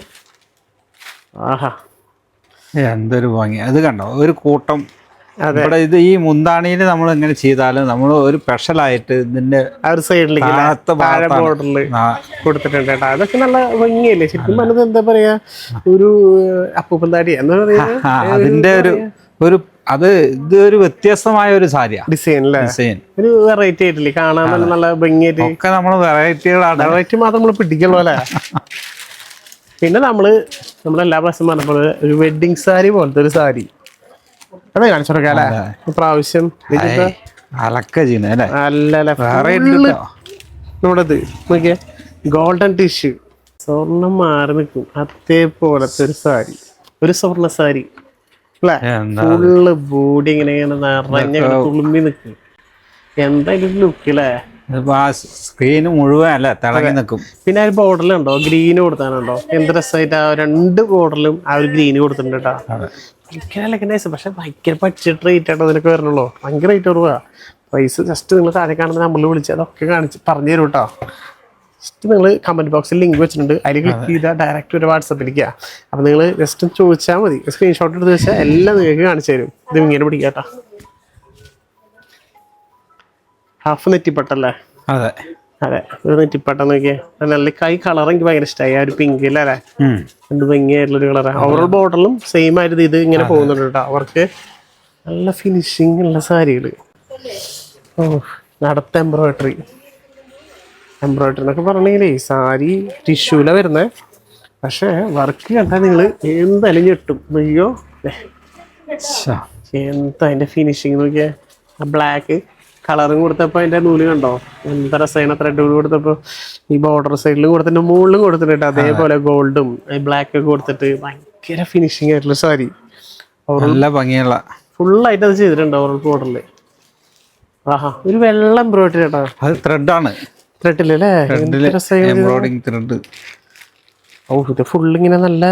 ആഹാ. എന്തൊരു ഭംഗി. അത് കണ്ടോ? ഒരു കൂട്ടം ഇവിടെ ഇത് ഈ മുന്താണിയിൽ നമ്മൾ ഇങ്ങനെ ചെയ്താലും നമ്മൾ ഒരു സ്പെഷ്യലായിട്ട് ഇതിന്റെ ഒരു സൈഡിലേക്ക് ബോർഡറിൽ കൊടുത്തിട്ടുണ്ട് കേട്ടോ. അതൊക്കെ നല്ല ഭംഗിയല്ലേ? ശരിക്കും പറഞ്ഞത് എന്താ പറയാ ഒരു അപ്പൂപ്പൻ എന്ന് പറയുന്നത് പറയാ അതിന്റെ ഒരു ഒരു അത് ഇത് ഒരു വ്യത്യസ്തമായ ഒരു സാരിയാണ് ഡിസൈൻ ഡിസൈൻ ഒരു വെറൈറ്റി ആയിട്ടില്ലേ? കാണാൻ നല്ല നല്ല ഭംഗിയായിട്ട് ഒക്കെ നമ്മൾ വെറൈറ്റികളാണ് വെറൈറ്റി മാത്രം നമ്മൾ പിടിക്കുള്ളൂ അല്ലേ? പിന്നെ നമ്മൾ നമ്മളെല്ലാ പ്രാവശ്യം പറഞ്ഞ പോലെ ഒരു വെഡിങ് സാരി പോലത്തെ ഒരു സാരി. കാണിച്ചു കൊടുക്കാം അല്ലേ? പ്രാവശ്യം. അലക്ക അല്ലേ? നമ്മുടെ ഇത് നോക്കിയേ ഗോൾഡൻ ടിഷ്യൂ സ്വർണം മാറി നിൽക്കും. അതേപോലത്തെ ഒരു സാരി. ഒരു സ്വർണ സാരി. അല്ലേ? ഫുള്ള് ബോഡി ഇങ്ങനെ ഇങ്ങനെ നിറഞ്ഞ തുളുമ്പി നിൽക്കും. എന്തായാലും ലുക്ക് അല്ലേ സ്ക്രീന് മുഴുവൻ അല്ല തിളങ്ങി നിൽക്കും. പിന്നെ ഒരു ബോർഡറിലുണ്ടോ ഗ്രീന് കൊടുത്താനുണ്ടോ? എന്ത് രസമായിട്ട് ആ രണ്ട് ബോർഡറിലും ആ ഒരു ഗ്രീൻ കൊടുത്തിട്ടുണ്ട് കേട്ടോ പക്ഷെ ഭയങ്കര പഠിച്ചിട്ട് റേറ്റ് ആട്ടോ അതിനൊക്കെ വരണല്ലോ ഭയങ്കര റേറ്റ് കുറവാ. പ്രൈസ് ജസ്റ്റ് നിങ്ങൾ താഴെ കാണുന്ന നമ്മൾ വിളിച്ച് അതൊക്കെ കാണിച്ച് പറഞ്ഞു തരും കേട്ടോ ജസ്റ്റ് നിങ്ങൾ കമന്റ് ബോക്സിൽ ലിങ്ക് വെച്ചിട്ടുണ്ട്. അതിൽ ക്ലിക്ക് ചെയ്താൽ ഡയറക്റ്റ് ഒരു വാട്സപ്പിലേക്ക് അപ്പോൾ നിങ്ങൾ ജസ്റ്റ് ചോദിച്ചാൽ മതി. സ്ക്രീൻഷോട്ട് എടുത്ത് വെച്ചാൽ എല്ലാം നിങ്ങൾക്ക് കാണിച്ചു തരും. ഇത് ഇങ്ങനെ പിടിക്കാട്ടോ ഹാഫ് നെറ്റിപ്പട്ടല്ലേ? അതെ. അതെ ഒരു നെറ്റിപ്പട്ടം നോക്കിയേ. നല്ല കൈ കളർ എനിക്ക് ഭയങ്കര ഇഷ്ടമായി ആ ഒരു പിങ്ക് അല്ലേ? രണ്ട് എന്ത് ഭംഗിയായിട്ടുള്ള ഒരു കളറാണ് ഓവറോൾ ബോർഡറിലും സെയിം ആയിട്ട് ഇത് ഇങ്ങനെ പോകുന്നുണ്ട് കേട്ടോ. അവർക്ക് നല്ല ഫിനിഷിങ് ഉള്ള സാരികൾ. ഓ നടത്ത എംബ്രോയിഡറി എംബ്രോയിഡറി എന്നൊക്കെ പറഞ്ഞെങ്കിലേ സാരി ടിഷ്യൂല വരുന്നത് പക്ഷേ വർക്ക് കണ്ടാൽ നിങ്ങൾ എന്തായാലും ഞെട്ടും. അയ്യോ എന്താ അതിന്റെ ഫിനിഷിങ് നോക്കിയേ? ആ ബ്ലാക്ക് കളറും കൊടുത്തപ്പോൾ അതിന്റെ നൂൽ കണ്ടോ? എന്താ രസമാണ് ത്രെഡ് കൊടുത്തപ്പോൾ ഈ ബോർഡർ സൈഡിൽ കൊടുത്തിട്ട് മുകളിലും കൊടുത്തിട്ടുണ്ട് അതേപോലെ ഗോൾഡും ബ്ലാക്ക് ഒക്കെ കൊടുത്തിട്ട് ഭയങ്കര ഫിനിഷിങ് ആയിട്ടുള്ള സാരി. നല്ല ഭംഗിയുള്ള. ഫുള്ളായിട്ട് അത് ചെയ്തിട്ടുണ്ട് ഓറൽ ബോർഡറിൽ ആഹാ ഒരു വെള്ള എംബ്രോയിഡറി കേട്ടോ. അത് ത്രെഡാണ് ത്രെഡിലല്ലേ എംബ്രോയിഡിങ് ത്രെഡ് ഓ ഇത്. ഇങ്ങനെ നല്ല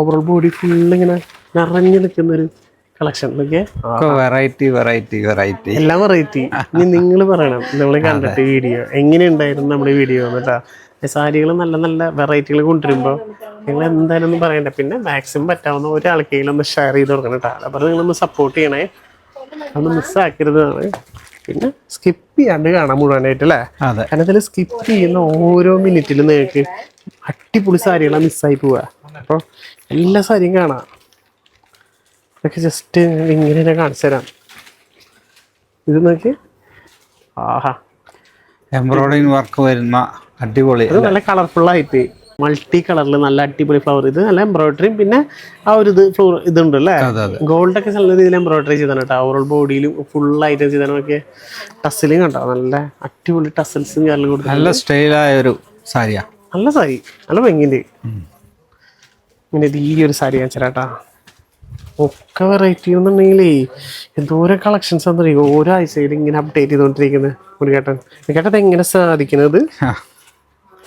ഓവറോൾ ബോഡി ഫുള്ളിങ്ങനെ നിറഞ്ഞു നിൽക്കുന്ന ഒരു കളക്ഷൻ വെറൈറ്റി വെറൈറ്റി വെറൈറ്റി എല്ലാം വെറൈറ്റി ഇനി നിങ്ങൾ പറയണം നമ്മൾ കണ്ടിട്ട് വീഡിയോ എങ്ങനെയുണ്ടായിരുന്നു നമ്മുടെ വീഡിയോ എന്നിട്ടാ സാരികൾ നല്ല നല്ല വെറൈറ്റികൾ കൊണ്ടുവരുമ്പോൾ നിങ്ങൾ എന്തായാലും ഒന്നും പറയണ്ട. പിന്നെ മാക്സിമം പറ്റാവുന്ന ഒരാൾക്കെങ്കിലും ഒന്ന് ഷെയർ ചെയ്ത് കൊടുക്കണം കേട്ടോ അപ്പോൾ നിങ്ങളൊന്ന് സപ്പോർട്ട് ചെയ്യണേ. അതൊന്ന് മിസ്സാക്കരുതാണ് പിന്നെ സ്കിപ്പ് ചെയ്യാണ്ട് കാണാം മുഴുവനായിട്ട് അല്ലേ കാരണം ഇതിൽ സ്കിപ്പ് ചെയ്യുന്ന ഓരോ മിനിറ്റിലും നിങ്ങൾക്ക് അടിപൊളി സാരികളാണ് മിസ്സായി പോവുക അപ്പോൾ എല്ലാ സാരിയും കാണാം. ഇതൊക്കെ ജസ്റ്റ് ഇങ്ങനെ തന്നെ കാണിച്ചു തരാം. ഇത് നോക്കി. ആഹാ. എംബ്രോയിഡിങ് വർക്ക് വരുന്ന അടിപൊളി അത് നല്ല കളർഫുൾ ആയിട്ട്. മൾട്ടി കളറിൽ നല്ല അടിപൊളി ഫ്ലവർ ഇത് നല്ല എംബ്രോയിഡറിയും പിന്നെ ആ ഒരു ഇത് ഫ്ലോർ ഇതുണ്ട് അല്ലേ? ഗോൾഡ് ഒക്കെ നല്ല രീതിയിൽ എംബ്രോയിഡറി ചെയ്താണ് കേട്ടോ. ഓവറോൾ ബോഡിയിലും ഫുൾ ആയിട്ട് ചെയ്താനൊക്കെ ടസ്സിലും കണ്ടോ? നല്ല അടിപൊളി ടസൽസും കാര്യങ്ങളും കൊടുത്തു നല്ല സ്റ്റൈലായ ഒരു സാരിയാ. നല്ല സാരി. നല്ല ഇങ്ങനെ ഇത് ഈ ഒരു സാരി ചേട്ടാ ഒക്കെ വെറൈറ്റി എന്നുണ്ടെങ്കിലേ എന്തോരം കളക്ഷൻസ് ആണെന്നറിയോ ഓരോ ആഴ്ചയിൽ ഇങ്ങനെ അപ്ഡേറ്റ് ചെയ്തുകൊണ്ടിരിക്കുന്നത് മുരുകേട്ടൻ. മുരുകേട്ടൻ എങ്ങനെ സാധിക്കുന്നത്?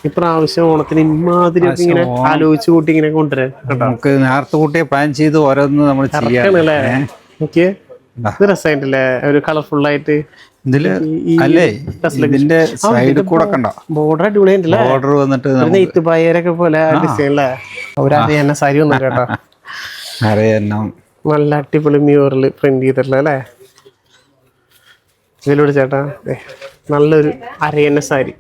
ഇപ്രാവശ്യം ഓണത്തിന് ഇമാതിരി ഇങ്ങനെ ആലോചിച്ച് കൂട്ടി ഇങ്ങനെ കൊണ്ടുവരാൻ നമുക്ക് നേരത്തെ കൂട്ടിയെ പ്ലാൻ ചെയ്ത് ഓരോന്ന് നമ്മൾ ചെയ്യാം. അല്ലേ എനിക്ക് രസമായിട്ടില്ലേ? ഒരു കളർഫുൾ ആയിട്ട് ഇതിൽ അല്ലേ? ഇതിന്റെ സൈഡിൽ കൂടെ കണ്ടോ? ബോർഡർ അടിപൊളിയായിട്ടല്ലേ? ബോർഡർ വന്നിട്ട് നെയ്ത്ത് പയരൊക്കെ പോലെ ഡിസൈൻ അല്ലേ അവരാദ്യം എന്നെ സാരി കേട്ടോ. അറിയാം നല്ല അടിപൊളി മ്യൂറിൽ പ്രിന്റ് ചെയ്തിട്ടുള്ള അല്ലേ? ഇതിലൂടെ ചേട്ടാ നല്ലൊരു അരയന്ന സാരി.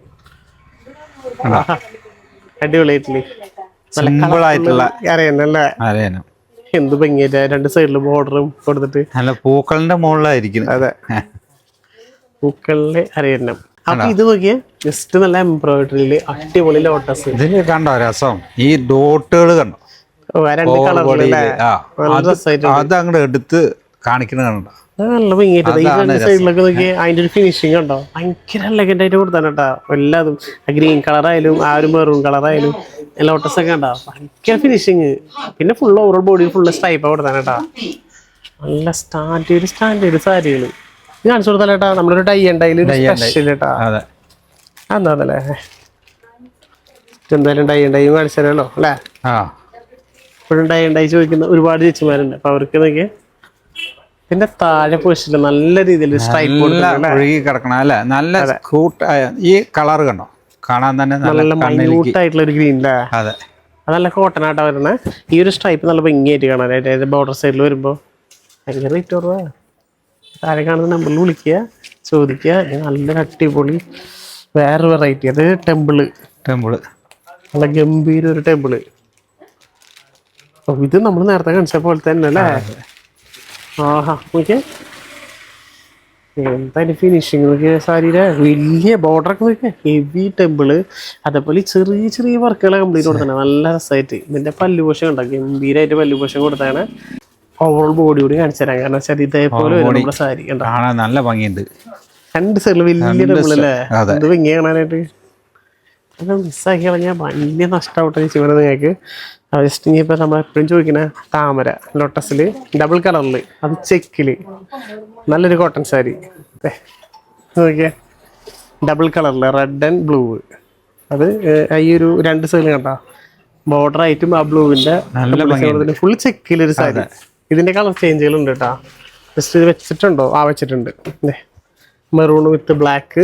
അടിപൊളിയായിട്ടില്ലേ? എന്ത് ഭംഗിയായിട്ട് രണ്ട് സൈഡിൽ ബോർഡറും കൊടുത്തിട്ട്. നല്ല പൂക്കളിന്റെ മുകളിലായിരിക്കും. അതെ. പൂക്കളിലെ അരയന്നം. അപ്പൊ ഇത് നോക്കിയേ ജസ്റ്റ് നല്ല എംബ്രോയിഡറിയിൽ അടിപൊളി ലോട്ടസ് ഇതിന് കണ്ടോ രസം? ഈ ഡോട്ടുകൾ കണ്ടോ? അത് അങ്ങോട്ട് എടുത്ത് കാണിക്കണ അതിന്റെ ഒരു ഫിനിഷിങ് കണ്ടോ? ഭയങ്കര എലഗന്റ് ആയിട്ട് കൊടുത്താണ് കേട്ടോ. എല്ലാതും. ഗ്രീൻ കളറായാലും ആ ഒരു മെറൂൺ കളറായാലും ലോട്ടസ് ഒക്കെ ഉണ്ടോ ഭയങ്കര ഫിനിഷിങ് പിന്നെ full overall body full stripe കൊടുത്താണ് കേട്ടോ. നല്ല സ്റ്റാൻഡേർഡ് സ്റ്റാൻഡേർഡ് സാരികൾ. ഇത് കാണിച്ചു കൊടുത്താലേട്ടാ നമ്മളൊരു ഡൈ ഉണ്ടായാലും സ്പെഷ്യൽ കേട്ടാ. അതെ. എന്താ അതല്ലേ? എന്തായാലും ഡൈ ഉണ്ടായി കാണിച്ചു തരാമല്ലോ അല്ലേ? ആ. ഇപ്പോഴും ഡൈ ഉണ്ടായി ചോദിക്കുന്ന ഒരുപാട് ചേച്ചിമാരുണ്ട്. അപ്പൊ അവർക്ക് നോക്കിയേ. പിന്നെ താഴെ പൊസിഷനിൽ നല്ല രീതിയിൽ സ്ട്രൈപ്പ് ഒഴുകി കിടക്കണം അല്ലെ? നല്ല ഈ കളർ കണ്ടോ? കാണാൻ തന്നെ നല്ല മൈന്യൂട്ടായിട്ടുള്ള ഒരു ഗ്രീൻ അതെ അത്. നല്ല കോട്ടൺ ആട്ടാ വരുന്നത് ഈ ഒരു സ്ട്രൈപ്പ് നല്ല ഭംഗിയായിട്ട് കാണാനായിട്ട് അതായത് ബോർഡർ സൈഡിൽ വരുമ്പോൾ ഭയങ്കര റേറ്റ് കുറവാ താഴെ കാണുന്ന നമ്പറിൽ വിളിക്കുക ചോദിക്കുക. നല്ല അടിപൊളി വേറെ വെറൈറ്റി അത് ടെമ്പിൾ ടെമ്പിൾ നല്ല ഗംഭീര ഒരു ടെമ്പിൾ ഇത് നമ്മൾ നേരത്തെ കാണിച്ച പോലെ തന്നെ അല്ലേ ആഹാ നോക്കിയേ. എന്തായാലും ഫിനിഷിങ് നോക്കിയ സാരിയുടെ വലിയ ബോർഡർ ഒക്കെ നോക്കിയ. ഹെവി ടെമ്പിൾ അതേപോലെ ചെറിയ ചെറിയ വർക്കുകൾ കംപ്ലീറ്റ് കൊടുത്തതാണ്. നല്ല രസമായിട്ട് ഇതിന്റെ പല്ലുപോഷം ഉണ്ടാക്കി ഗംഭീരമായിട്ട് പല്ലുപോഷം കൊടുത്താണ് ഓവറോൾ ബോഡി കൂടി കാണിച്ചു തരാം. കാരണം വെച്ചാൽ ഇതേപോലെ നമ്മുടെ സാരി നല്ല ഭംഗിയുണ്ട്. രണ്ട് സൈഡിൽ വലിയ ടെമ്പിളല്ലേ അത്. ഭംഗി കാണാനായിട്ട്. അത് മിസ്സാക്കി കളഞ്ഞാൽ വലിയ നഷ്ടമാവട്ടെ ചേച്ചി നിങ്ങൾക്ക്. ജസ്റ്റ് ഇനി ഇപ്പം നമ്മൾ എപ്പോഴും ചോദിക്കുന്ന താമര ലോട്ടസിൽ ഡബിൾ കളറിൽ അത് ചെക്കിൽ നല്ലൊരു കോട്ടൺ സാരി. നോക്കിയേ. ഡബിൾ കളറിൽ റെഡ് ആൻഡ് ബ്ലൂ അത് ഈ ഒരു രണ്ട് സൈഡിൽ കണ്ടോ. ബോർഡർ ആയിട്ടും ആ ബ്ലൂവിന്റെ ഫുൾ ചെക്കിൽ ഒരു സാരി. ഇതിന്റെ കളർ ചേഞ്ചുകൾ ഉണ്ട് കേട്ടോ ജസ്റ്റ് ഇത് വെച്ചിട്ടുണ്ടോ? ആ വെച്ചിട്ടുണ്ട്. മെറൂൺ വിത്ത് ബ്ലാക്ക്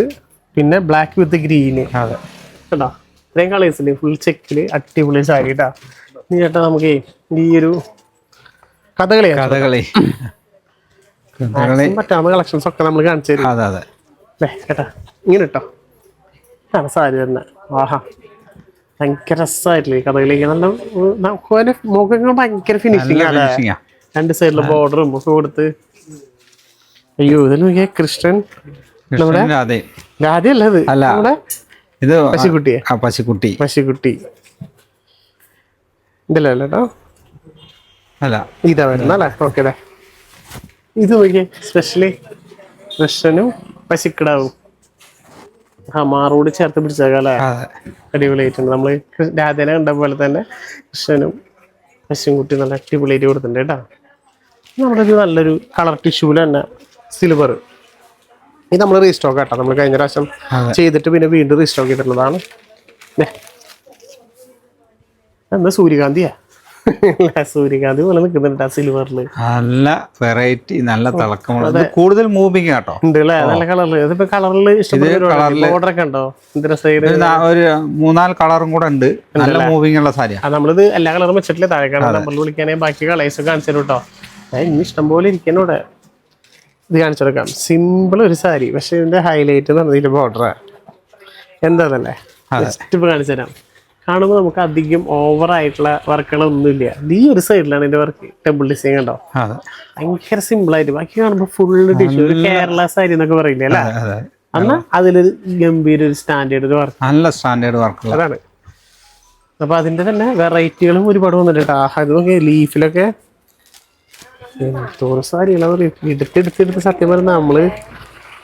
പിന്നെ ബ്ലാക്ക് വിത്ത് ഗ്രീന് കേട്ടോ ഇത്രയും കളേഴ്സിൽ ഫുൾ ചെക്കിൽ അടിപൊളി സാരി കേട്ടാ ഇനി ചേട്ടാ നമുക്ക് ഈ ഒരു കഥകളി കഥകളി. പറ്റാവുന്ന കളക്ഷൻസ് ഒക്കെ നമ്മൾ കാണിച്ചു തരും. അതെ അതെ. അല്ലേ കേട്ടാ. ഇങ്ങനെ ഇട്ടോ. ആണ് സാരി തന്നെ ആഹാ. ഭയങ്കര രസമായിട്ടില്ലേ കഥകളി. നല്ല മുഖങ്ങൾ ഭയങ്കര ഫിനിഷിംഗ് ആണ് രണ്ട് സൈഡിലെ ബോർഡറും ഒക്കെ കൊടുത്ത്. അയ്യോ ഇതിൽ നോക്കിയാ? കൃഷ്ണന്റെ അതെ രാധയല്ല ഇത്? അല്ല. നമ്മുടെ ഇത് പശുക്കുട്ടിയെ. പശുക്കുട്ടി. പശുക്കുട്ടി. ഇതല്ലേ കേട്ടോ അല്ല. ഇതാ വരുന്ന അല്ലേ ഓക്കെ ഇത് നോക്കിയേ സ്പെഷ്യലി കൃഷ്ണനും പശുക്കിടാവും. ആ മാറോട് ചേർത്ത് പിടിച്ചേക്കാം അല്ലേ? അതെ. അടിപൊളിയായിട്ടുണ്ട്. നമ്മൾ രാധേനെ കണ്ട പോലെ തന്നെ കൃഷ്ണനും പശുവും കുട്ടി നല്ല അടിപൊളിയായിട്ട് കൊടുത്തിട്ടുണ്ട് കേട്ടോ. നമ്മുടെ ഒരു നല്ലൊരു കളർ ടിഷ്യൂല തന്നെ സിൽവർ ഇത് നമ്മൾ റീസ്റ്റോക്ക് കേട്ടോ നമ്മൾ കഴിഞ്ഞ പ്രാവശ്യം ചെയ്തിട്ട് പിന്നെ വീണ്ടും റീസ്റ്റോക്ക് ചെയ്തിട്ടുള്ളതാണ്. എന്താ സൂര്യകാന്തിയാ? സൂര്യകാന്തി പോലെ നിൽക്കുന്നുണ്ട് ആ സിൽവറിൽ നല്ല വെറൈറ്റി നല്ല തിളക്കമുള്ള. കൂടുതൽ മൂവിങ് കേട്ടോ ഉണ്ട് അല്ലേ? നല്ല കളറിൽ ഇതിപ്പോ കളറിൽ ഒക്കെ ഉണ്ടോ? സൈഡ് ഒരു മൂന്നാൽ കളറും കൂടെ ഉണ്ട്. നല്ല മൂവിങ് ഉള്ള സാരിയാ. ആ നമ്മളിത് എല്ലാ കളറും വെച്ചിട്ടില്ല? താഴെ കാണാൻ നമ്മൾ വിളിക്കാനേ ബാക്കി കളേഴ്സ് കാണിച്ചു തരും കേട്ടോ ഞാൻ ഇനി ഇഷ്ടം പോലെ ഇരിക്കണം ഇവിടെ. ഇത് കാണിച്ചെടുക്കാം സിമ്പിൾ ഒരു സാരി. പക്ഷെ ഇതിന്റെ ഹൈലൈറ്റ് എന്ന് പറഞ്ഞാൽ ഇതിന്റെ ബോർഡർ എന്താന്നല്ലേ ജസ്റ്റ് ഇപ്പൊ കാണിച്ചു തരാം. കാണുമ്പോൾ നമുക്ക് അധികം ഓവറായിട്ടുള്ള വർക്കുകളൊന്നുമില്ല നീ ഈ ഒരു സൈഡിലാണ് ഇതിന്റെ വർക്ക് ടെമ്പിൾ ഡിസൈൻ കണ്ടോ? അതെ. ഭയങ്കര സിമ്പിൾ ആയിട്ട്. ബാക്കി കാണുമ്പോൾ ഫുള്ള് ടിഷ്യൂ ഒരു കേരള സാരി എന്നൊക്കെ പറയില്ലേ അല്ലേ? അതെ എന്നാ അതിലൊരു ഗംഭീര ഒരു സ്റ്റാൻഡേർഡ് ഒരു വർക്ക് നല്ല സ്റ്റാൻഡേർഡ് വർക്ക് അതാണ്. അപ്പൊ അതിന്റെ തന്നെ വെറൈറ്റികളും ഒരുപാട് വന്നിട്ടുണ്ട്. ആഹാ, ഇത് ലീഫിലൊക്കെ എന്തോരം സാരികളാ പറയാ. എടുത്ത് എടുത്തെടുത്ത് സത്യം പറഞ്ഞാൽ നമ്മൾ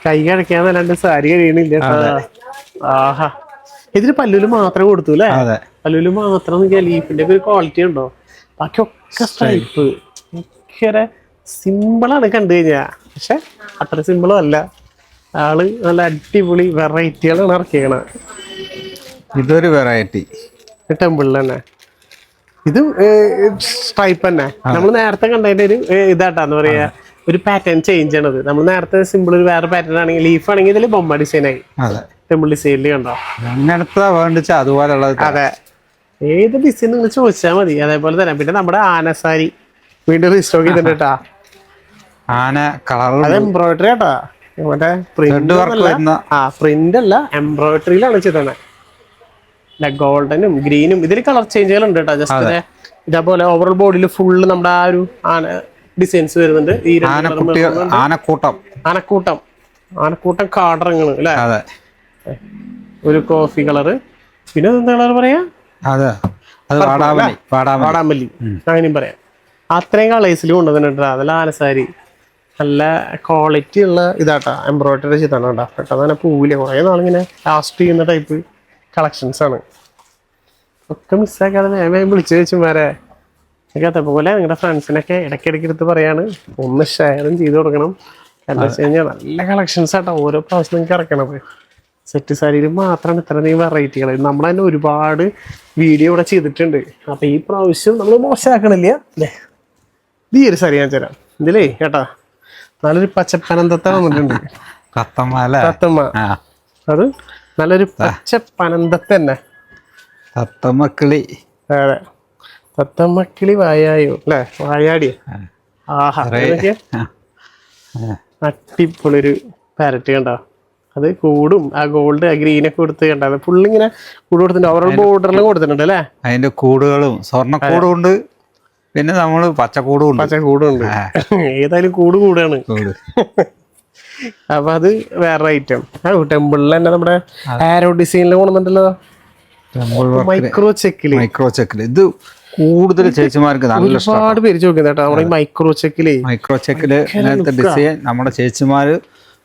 കൈ കഴിക്കാന്നല്ലാണ്ട് സാരി കഴിയണില്ല ആഹാ. ഇതിന് പല്ലുൽ മാത്രം കൊടുത്തു അല്ലേ? പല്ലുൽ മാത്രം ലീഫിന്റെ ഒക്കെ ഒരു ക്വാളിറ്റി ഉണ്ടോ? ബാക്കിയൊക്കെ സ്ട്രൈപ്പ് ഭയങ്കര സിമ്പിളാണ് കണ്ടു കഴിഞ്ഞാ. പക്ഷെ അത്ര സിമ്പിളും അല്ല. ആൾ നല്ല അടിപൊളി വെറൈറ്റികളാണ് ഇറക്കിയേക്കണത് ഇതൊരു വെറൈറ്റി ടെമ്പിളിൽ തന്നെ. ഇത് സ്ട്രൈപ്പ് തന്നെ. നമ്മൾ നേരത്തെ കണ്ടതിന്റെ ഒരു ഇതാട്ടാന്ന് പറയാ ഒരു പാറ്റേൺ ചേഞ്ച് ആണത്. നമ്മൾ നേരത്തെ സിമ്പിൾ ഒരു വേറെ പാറ്റേൺ ആണെങ്കിൽ ലീഫ് ആണെങ്കിൽ ഇതിൽ ബൊമ്മ ഡിസൈൻ ആയി. അതെ സൈഡിൽ കണ്ടോ? അങ്ങനത്തെ വേണ്ടിച്ച അതുപോലുള്ളത് തരാം. അതെ. ഏത് ഡിസൈൻ നിങ്ങൾ ചോദിച്ചാൽ മതി. അതേപോലെ തന്നെ പിന്നെ നമ്മുടെ ആനസാരി വീണ്ടും റീസ്റ്റോക്ക് ചെയ്തിട്ടുണ്ട് കേട്ടാ. ആന കളർ അത് എംബ്രോയിഡറി കേട്ടാ മറ്റേ പ്രിന്റ് ആ പ്രിന്റ് അല്ല എംബ്രോയിഡറിയിലാണ് ചെയ്തത്. ഗോൾഡനും ഗ്രീനും ഇതിൽ കളർ ചേഞ്ചുകൾ ഉണ്ട് കേട്ടോ. ജസ്റ്റ് ഇതേപോലെ ഓവറോൾ ബോഡിയിൽ ഫുള്ള് നമ്മുടെ ആ ഒരു ആന ഡിസൈൻസ് വരുന്നുണ്ട്. ഈ ആനക്കൂട്ടം. ആനക്കൂട്ടം. ആനക്കൂട്ടം കാടറങ്ങൾ അല്ലേ? ഒരു കോഫി കളറ് പിന്നെ എന്താ കളർ പറയാ? അതെ അത് വാടാമല്ലി അങ്ങനെയും പറയാം. അത്രയും കളേഴ്സിൽ കൊണ്ടുവന്നിട്ടുണ്ട് അതല്ല ആനസാരി നല്ല ക്വാളിറ്റി ഉള്ള ഇതാട്ടാ. എംബ്രോയിഡറി ചെയ്താണ് കേട്ടോ. പെട്ടെന്ന് തന്നെ പൂവില്ല. കുറേ നാളിങ്ങനെ ലാസ്റ്റ് ചെയ്യുന്ന ടൈപ്പ് കളക്ഷൻസ് ആണ്. ഒക്കെ മിസ്സാക്കാതെ വേഗം വിളിച്ചു വെച്ചുമാരെ എനിക്ക് അതേപോലെ നിങ്ങളുടെ ഫ്രണ്ട്സിനൊക്കെ ഇടയ്ക്കിടയ്ക്ക് എടുത്ത് പറയാണ്. ഒന്ന് ഷെയറും ചെയ്ത് കൊടുക്കണം. എന്താ വെച്ച് കഴിഞ്ഞാൽ നല്ല കളക്ഷൻസ് ആട്ടോ. ഓരോ പ്രാവശ്യം നിങ്ങൾക്ക് ഇറക്കണത്. സെറ്റ് സാരിയിൽ മാത്രമാണ് ഇത്രയധികം വെറൈറ്റികൾ നമ്മൾ തന്നെ ഒരുപാട് വീഡിയോ ഇവിടെ ചെയ്തിട്ടുണ്ട്. അപ്പൊ ഈ പ്രാവശ്യം നമ്മൾ മോശമാക്കണില്ല അല്ലേ? ഈ ഒരു സാരി ഞാൻ തരാം. ഇതിലേ കേട്ടാ. നല്ലൊരു പച്ചപ്പനന്തത്ത വന്നിട്ടുണ്ട്. തത്തമ്മ അത് നല്ലൊരു പച്ചപ്പനന്തത്ത തന്നെ. തത്തമ്മ കിളി അതെ. തത്തമ്മക്കിളി വായായോ അല്ലേ? വായാടി. ആഹാ. അടിപൊളി ഒരു പാരറ്റ് കണ്ടോ? അത് കൂടും. ആ ഗോൾഡ് ആ ഗ്രീനൊക്കെ കൊടുത്ത് കണ്ടത് ഫുള്ള് ഫുള്ളിങ്ങനെ കൂട് കൊടുത്തിട്ടുണ്ട്. ഓവറോൾ ബോർഡറിലും കൊടുത്തിട്ടുണ്ട് അല്ലേ? അതിന്റെ കൂടുകളും സ്വർണക്കൂടും ഉണ്ട് പിന്നെ നമ്മൾ പച്ചക്കൂടും ഉണ്ട് പച്ച ഉണ്ട് ഏതായാലും കൂട് കൂടാണ് കൂട്. അപ്പൊ അത് വേറെ ഐറ്റം ആ ടെമ്പിളിൽ തന്നെ നമ്മുടെ ആരോ ഡിസൈനിൽ കൊണ്ടുണ്ടല്ലോ മൈക്രോ ചെക്കിൽ മൈക്രോ ചെക്കിൽ ഇത് കൂടുതൽ ചേച്ചിമാർക്ക് നല്ല ഒരുപാട് പേര് ചോദിക്കുന്നത് കേട്ടോ. നമ്മുടെ മൈക്രോ ചെക്കിൽ മൈക്രോ ചെക്കിൽ ഡിസൈൻ നമ്മുടെ ചേച്ചിമാര്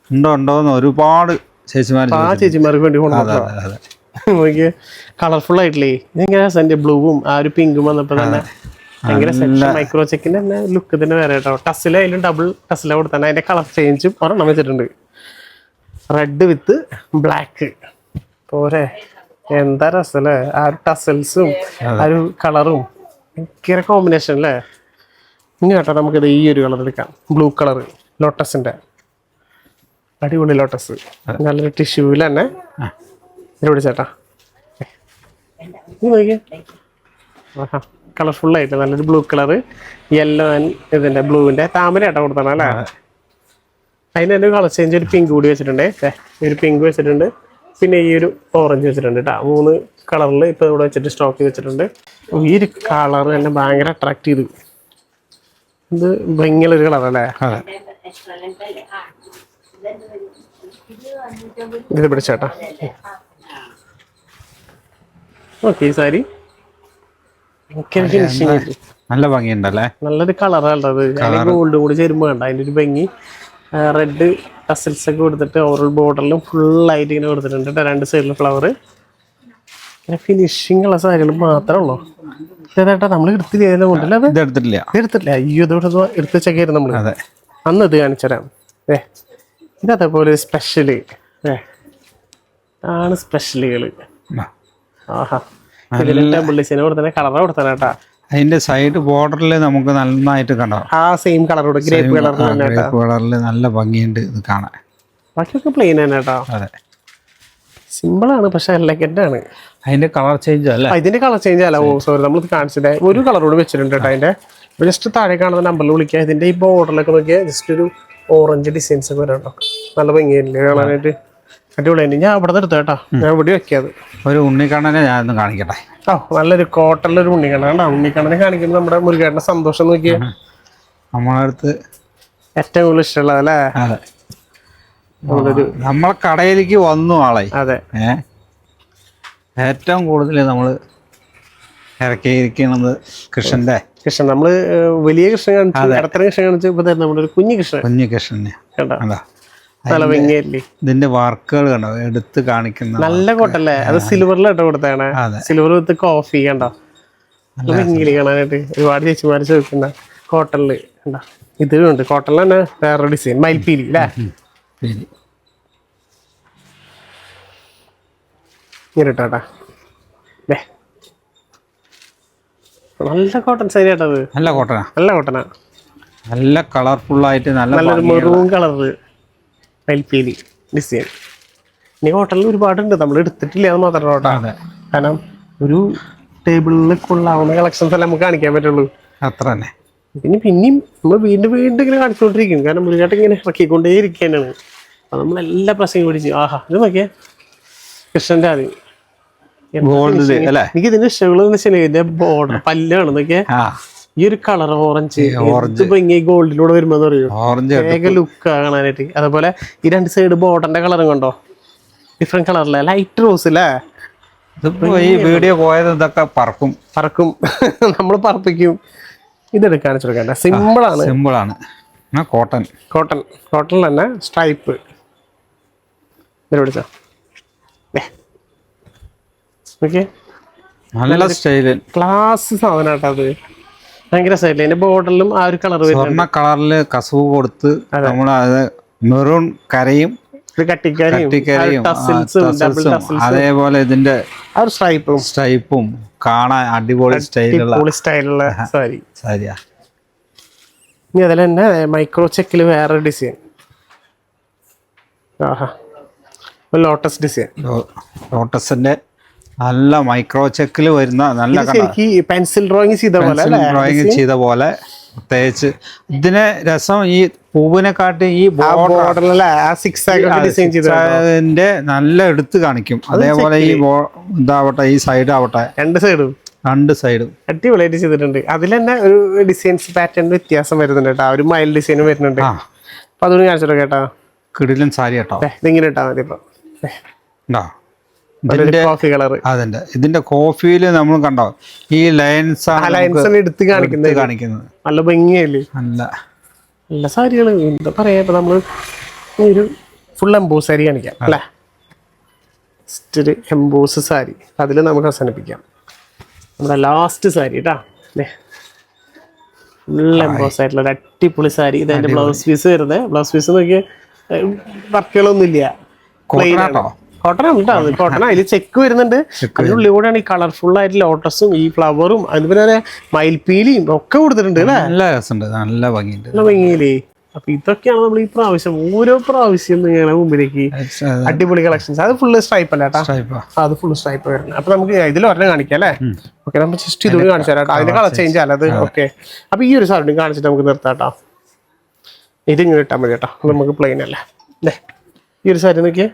ഉണ്ടോ ഉണ്ടോ എന്ന് ഒരുപാട് ചേച്ചിമാർ ആ ചേച്ചിമാർക്ക് വേണ്ടി കൊണ്ടുവന്നു അതെ കളർഫുൾ ആയിട്ടില്ലേ? ഭയങ്കര സെന്റ് ബ്ലൂവും ആ ഒരു പിങ്കും വന്നപ്പോ തന്നെ. ഭയങ്കര മൈക്രോ ചെക്കിന്റെ തന്നെ ലുക്ക് തന്നെ വേറെ കേട്ടോ. ടസ്സിലായാലും ഡബിൾ ടസ്സില കൊടുത്താണ് അതിന്റെ കളർ ചേഞ്ചും ഒരെണ്ണം വെച്ചിട്ടുണ്ട്. റെഡ് വിത്ത് ബ്ലാക്ക് പോരെ. എന്താ രസല്ലേ ആ ഒരു ടസൽസും ആ ഒരു കളറും ഭയങ്കര കോമ്പിനേഷൻ അല്ലേ? ഇനി കേട്ടോ നമുക്കിത് ഈ ഒരു കളർ എടുക്കാം. ബ്ലൂ കളർ ലോട്ടസിന്റെ അടിപൊളി ലോട്ടസ് നല്ലൊരു ടിഷ്യൂവിൽ തന്നെ ഇവിടെ ചേട്ടാ ആഹാ കളർഫുൾ ആയിട്ട് നല്ലൊരു ബ്ലൂ കളർ യെല്ലോ ആൻഡ് ഇതിന്റെ ബ്ലൂവിന്റെ താമര ആട്ടോ കൊടുത്താണ് അല്ലേ? അതിന് തന്നെ കളർ ചേഞ്ച് ഒരു പിങ്ക് കൂടി വെച്ചിട്ടുണ്ട്. ദേ, ഒരു പിങ്ക് വെച്ചിട്ടുണ്ട്. പിന്നെ ഈ ഒരു ഓറഞ്ച് വെച്ചിട്ടുണ്ട് കേട്ടോ മൂന്ന് കളറിൽ ഇപ്പൊ ഇവിടെ വെച്ചിട്ട് സ്റ്റോക്ക് ചെയ്ത് വെച്ചിട്ടുണ്ട്. ഈ ഒരു കളർ തന്നെ ഭയങ്കര അട്രാക്ട് ചെയ്തു. ഇത് ഭയങ്കര കളർ അല്ലേ? അതെ. ഇത് പിടിച്ചേട്ടാ. ഓക്കെ ഈ സാരി. നല്ല ഭംഗിയുണ്ടല്ലേ? നല്ലൊരു കളറാണ് അത്. ഗോൾഡ് കൂടി ചേരുമ്പോൾ കണ്ട? അതിന്റെ ഒരു ഭംഗി. റെഡ് ടസൽസ് ഒക്കെ കൊടുത്തിട്ട് ഓവറോൾ ബോർഡറിലും ഫുള്ളായിട്ട് ഇങ്ങനെ കൊടുത്തിട്ടുണ്ട് രണ്ട് സൈഡിൽ ഫ്ലവർ ഫിനിഷിംഗ് ഉള്ള സാരികൾ മാത്രമേ ഉള്ളൂ. ഇതേട്ടാ നമ്മൾ എടുത്തില്ല? ഇതിനെ കൊണ്ടല്ലേ അത്? ഇത് എടുത്തിട്ടില്ല. ഇത് എടുത്തില്ല അയ്യോ ഇതോടെ എടുത്ത് വെച്ചൊക്കെയായിരുന്നു നമ്മൾ അതെ. അന്ന് ഇത് കാണിച്ചു തരാം ഏ ഇത് അതേപോലെ സ്പെഷ്യൽ ഏ ആണ് സ്പെഷ്യലുകൾ. ആഹാ. അതിന്റെ സൈഡ് ബോർഡറിൽ നമുക്ക് നന്നായിട്ട് കണ്ടോ? ആ സെയിം കളറോട് ഗ്രേപ്പ് കളർ കേട്ടാ കളറിൽ നല്ല ഭംഗിയുണ്ട് ഇത് കാണാൻ. ബാക്കിയൊക്കെ പ്ലെയിൻ തന്നെ കേട്ടോ അതെ. സിമ്പിൾ ആണ് പക്ഷെ ആണ് അതിന്റെ കളർ ചേഞ്ച് അല്ല? ഇതിന്റെ കളർ ചേഞ്ച് അല്ല. ഓ സോറി നമ്മൾ കാണിച്ചത്. ഒരു കളറോട് വെച്ചിട്ടുണ്ട് കേട്ടോ അതിന്റെ. ജസ്റ്റ് താഴെ കാണുന്ന നമ്പറിൽ വിളിക്കുക ഇതിന്റെ ഈ ബോർഡറിലൊക്കെ നോക്കിയാൽ ജസ്റ്റ് ഒരു ഓറഞ്ച് ഡിസൈൻസ് ഒക്കെ വരാം കേട്ടോ നല്ല ഭംഗിയല്ലേ കാണാനായിട്ട്? അടിപൊളിയായിട്ട് ഞാൻ അവിടെ എടുത്ത കേട്ടോ. ഞാൻ ഇവിടെ വെക്കാത് ഒരു ഉണ്ണിക്കണ്ണനെ ഞാനൊന്ന് കാണിക്കട്ടെ. ഓ നല്ലൊരു കോട്ടണിലൊരു ഉണ്ണിക്കണ്ണ ഉണ്ണി ഉണ്ണിക്കണ്ണനെ കാണിക്കുമ്പോൾ നമ്മുടെ മുരുകേട്ടന്റെ സന്തോഷം നോക്കിയേ. നമ്മളടുത്ത് ഏറ്റവും കൂടുതൽ ഇഷ്ടമുള്ളത് അല്ലേ? അതെ. നമ്മളെ കടയിലേക്ക് വന്നു ആളെ. അതെ. ഏറ്റവും കൂടുതൽ നമ്മൾ ഇറക്കിയിരിക്കുന്നത് കൃഷ്ണന്റെ കൃഷ്ണൻ. നമ്മൾ വലിയ കൃഷ്ണൻ കാണിച്ചു ഇടത്തരം കൃഷ്ണൻ കാണിച്ചു ഇപ്പൊ നമ്മുടെ ഒരു കുഞ്ഞു കൃഷ്ണൻ. കുഞ്ഞു കൃഷ്ണനെ. ഭംഗിയല്ലേ ഇതിന്റെ വർക്കുകൾ കണ്ടോ? എടുത്ത് കാണിക്കുന്ന നല്ല കോട്ടല്ലേ? അത് സിൽവറിലാട്ടോ കൊടുത്താണ് അതെ. സിൽവർ വിത്ത് കോഫി കണ്ടോ? നല്ല കാണാനായിട്ട്. ഒരുപാട് ചേച്ചിമാര് ചോദിക്കുന്ന കോട്ടണിൽ കണ്ടോ? ഇതിലും ഉണ്ട്. കോട്ടണിൽ തന്നെ വേറെ ഡിസൈൻ മയിൽപ്പീലി അല്ലേ. ഇങ്ങനെ ഇട്ടാട്ടാ. നല്ല കോട്ടൺ സാരി ആട്ടത് അത്. നല്ല കോട്ടനാ നല്ല കോട്ടനാ നല്ല കളർഫുള്ളായിട്ട് നല്ല നല്ലൊരു മെറൂൺ കളറ് മയിൽപ്പീലി ഡിസൈൻ ഇനി ഹോട്ടലിൽ ഒരുപാടുണ്ട്. നമ്മൾ എടുത്തിട്ടില്ല എന്ന് മാത്രം കേട്ടോ. കാരണം ഒരു ടേബിളിൽ കൊള്ളാവുന്ന കളക്ഷൻസ് എല്ലാം നമുക്ക് കാണിക്കാൻ പറ്റുള്ളൂ. അത്ര തന്നെ. പിന്നെ പിന്നെയും നമ്മൾ വീണ്ടും വീണ്ടും ഇങ്ങനെ കാണിച്ചുകൊണ്ടിരിക്കും. കാരണം മുരുകാട്ട് ഇങ്ങനെ ഇറക്കിക്കൊണ്ടേ ഇരിക്കാനാണ് അപ്പം നമ്മൾ എല്ലാ പ്രശ്നം പിടിച്ച് ആഹാ ഇത് നോക്കിയേ കൃഷ്ണന്റെ ആദ്യം ഗോൾഡ് അല്ലേ? എനിക്ക് ഇതിന്റെ ഇഷ്ടങ്ങൾ വെച്ചാൽ ഇതിന്റെ ബോർഡർ പല്ലാണ് നോക്കിയേ ആ. ഈ ഒരു കളർ ഓറഞ്ച് ഓറഞ്ച് ഭംഗി ഗോൾഡിലൂടെ വരുമ്പോ പറയൂ ഓറഞ്ച് ഏക ലുക്ക് കാണാനായിട്ട്. അതുപോലെ ഈ രണ്ട് സൈഡ് ബോർഡറിന്റെ കളറും കണ്ടോ? ഡിഫറെന്റ് കളറിലെ ലൈറ്റ് റോസ് അല്ലേ ഈ വീഡിയോ പോയത് ഇതൊക്കെ പറക്കും. പറക്കും. നമ്മൾ പറപ്പിക്കും. ഇതെടുക്കാൻ കാണിച്ചു കൊടുക്കണ്ട സിമ്പിൾ ആണ്. സിമ്പിൾ ആണ്. കോട്ടൺ കോട്ടൺ കോട്ടൺ തന്നെ സ്ട്രൈപ്പ് പിടിച്ചോ ഓക്കെ നല്ല സ്റ്റൈൽ ക്ലാസ് സാധനം അത്. ഭയങ്കര സൈഡിൽ അതിന്റെ ബോർഡറിലും ആ ഒരു കളർ സ്വർണ കളറിൽ കസവ് കൊടുത്ത് നമ്മൾ അത് മെറൂൺ കരയും അതേപോലെ ഇതിന്റെ സ്ട്രൈപ്പും സ്റ്റൈപ്പും കാണാൻ അടിപൊളി സ്റ്റൈലുള്ള സ്റ്റൈലുള്ള സാരി. സാരിയാ. ഇനി അതിൽ തന്നെ മൈക്രോ ചെക്കിൽ വേറെ ഡിസൈൻ ആഹാ. ലോട്ടസ് ഡിസൈൻ ലോട്ടസിന്റെ നല്ല മൈക്രോ ചെക്കിൽ വരുന്ന നല്ല പെൻസിൽ ഡ്രോയിങ് ചെയ്ത പോലെ ഡ്രോയിങ് ചെയ്ത പോലെ പ്രത്യേകിച്ച് ഇതിന് രസം ഈ പൂവിനെ കാട്ടി ഈ ബോർഡറിന്റെ നല്ല എടുത്ത് കാണിക്കും. അതേപോലെ ഈ ഇതാവട്ടെ ഈ സൈഡ് ആവട്ടെ. രണ്ട് സൈഡും രണ്ട് സൈഡും അടിപൊളിയായിട്ട് ചെയ്തിട്ടുണ്ട്. അതിൽ തന്നെ ഒരു ഡിസൈൻസ് പാറ്റേൺ വ്യത്യാസം വരുന്നുണ്ട് കേട്ടോ. ഒരു മൈൽഡ് ഡിസൈൻ വരുന്നുണ്ട്. അപ്പൊ അതുകൊണ്ട് കാണിച്ചോ കേട്ടോ. കിടിലും സാരി കേട്ടോ. ഇതിങ്ങനെ ഇട്ടാ മതി ഇപ്പൊ. ഇതിന്റെ അതിന്റെ. ഇതിന്റെ കോഫിയിൽ നമ്മൾ കണ്ടോ? ഈ ലൈൻസ് ലൈൻസ് എടുത്ത് കാണിക്കുന്നത്. കാണിക്കുന്നത്. നല്ല ഭംഗിയല്ലേ? നല്ല നല്ല സാരികൾ എന്താ പറയാ? ഇപ്പൊ നമ്മൾ ഒരു ഫുൾ എംബോസ് സാരി കാണിക്കാം അല്ലേ? ഒരു എംബോസ് സാരി. അതിൽ നമുക്ക് അവസാനിപ്പിക്കാം. നമ്മുടെ ലാസ്റ്റ് സാരി കേട്ടാ ഫുൾ എംബോസ് ആയിട്ടുള്ള ഒരു അടിപൊളി സാരി. ഇത് അതിന്റെ ബ്ലൗസ് പീസ് വരുന്നത് ബ്ലൗസ് പീസ് നോക്കിയ വർക്കുകളൊന്നും ഇല്ല? കോട്ടൺ ഉണ്ടാവും കേട്ടോ കോട്ടൺ അതിൽ ചെക്ക് വരുന്നുണ്ട്. അതിനുള്ളിൽ കൂടെയാണ് ഈ കളർഫുൾ ആയിട്ട് ലോട്ടസും ഈ ഫ്ലവറും അതുപോലെ മയിൽപീലിയും ഒക്കെ കൊടുത്തിട്ടുണ്ട് അല്ലേ? നല്ല രസമുണ്ട്. നല്ല ഭംഗിയുണ്ട്. നല്ല ഭംഗിയില്ലേ അപ്പൊ ഇതൊക്കെയാണ് നമ്മൾ ഈ പ്രാവശ്യം ഓരോ പ്രാവശ്യം ഇങ്ങനെ മുമ്പിലേക്ക് അടിപൊളി കളക്ഷൻസ് അത് ഫുള്ള് സ്ട്രൈപ്പ് അല്ല കേട്ടാ ആ, അത് ഫുൾ സ്ട്രൈപ്പ് വരുന്നത്. അപ്പൊ നമുക്ക് ഇതിൽ ഒരെണ്ണം കാണിക്കാം അല്ലേ? ഓക്കെ നമ്മൾ ജസ്റ്റ് ഇതുകൂടി കാണിച്ചു തരാം അതിന്റെ കളർ ചേഞ്ച് അല്ല അത്? ഓക്കെ. അപ്പൊ ഈ ഒരു സാധനം കാണിച്ചിട്ട് നമുക്ക് നിർത്താം കേട്ടോ. ഇതിങ്ങനെ ഇട്ടാൽ മതി കേട്ടോ. നമുക്ക് പ്ലെയിൻ അല്ലേ? ഈ ഒരു സാരി നോക്കിയേ.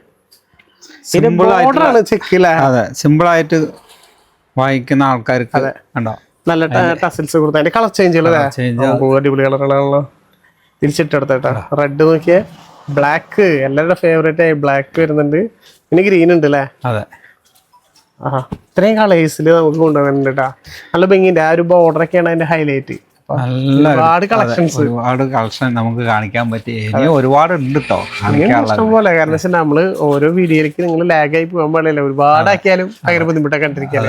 ആണ് അതെ സിമ്പിൾ ആയിട്ട് വായിക്കുന്ന ആൾക്കാർക്ക് കണ്ടോ നല്ല ടസിൽസ് കൊടുത്ത അതിന്റെ കളർ ചേഞ്ച് അടിപൊളി കളറുകളാണല്ലോ തിരിച്ചിട്ടെടുത്തേട്ടാ റെഡ് നോക്കിയേ. ബ്ലാക്ക് എല്ലാവരുടെ ഫേവറേറ്റ് ആയി ബ്ലാക്ക് വരുന്നുണ്ട്. പിന്നെ ഗ്രീൻ ഉണ്ട് അല്ലേ അതെ. ആഹാ. ഇത്രയും കളേഴ്സിൽ നമുക്ക് കൊണ്ടുവരുന്നുണ്ട് കേട്ടാ നല്ല ഭംഗിയുണ്ട്. ആ ഒരു ബോർഡറൊക്കെയാണ് അതിന്റെ ഹൈലൈറ്റ് ഒരുപാട് കളക്ഷൻസ് ഒരുപാട് കളക്ഷൻ നമുക്ക് കാണിക്കാൻ പറ്റി ഒരുപാട് ഉണ്ട് കേട്ടോ ഇഷ്ടംപോലെ. പോലെ കാരണം വെച്ചാൽ നമ്മൾ ഓരോ വീഡിയോയിലേക്ക് നിങ്ങൾ ലാഗ് ആയി പോകാൻ പാടില്ല ഒരുപാട് ആക്കിയാലും ഭയങ്കര ബുദ്ധിമുട്ടൊക്കെ കണ്ടിരിക്കാം.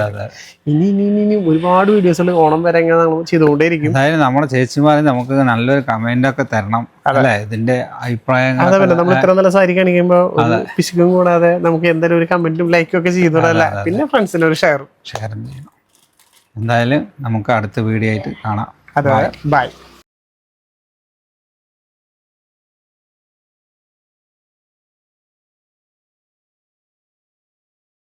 ഇനി ഇനി ഇനി ഒരുപാട് വീഡിയോസുകൾ ഓണം വരെ ഇങ്ങനെ നമ്മൾ ചെയ്തുകൊണ്ടേയിരിക്കും. എന്തായാലും നമ്മുടെ ചേച്ചിമാരെ നമുക്ക് നല്ലൊരു കമന്റ് ഒക്കെ തരണം അല്ലെ? ഇതിന്റെ അഭിപ്രായങ്ങൾ നമ്മൾ ഇത്ര നല്ല സാരി കാണിക്കുമ്പോ ഒരു പിശുക്കും കൂടാതെ നമുക്ക് എന്തായാലും ഒരു കമന്റും ലൈക്കും ഒക്കെ ചെയ്തോടല്ല പിന്നെ ഫ്രണ്ട്സിന് ഒരു ഷെയർ ഷെയർ ചെയ്യണം. എന്തായാലും നമുക്ക് അടുത്ത വീഡിയോ ആയിട്ട് കാണാം. അതെ ബൈ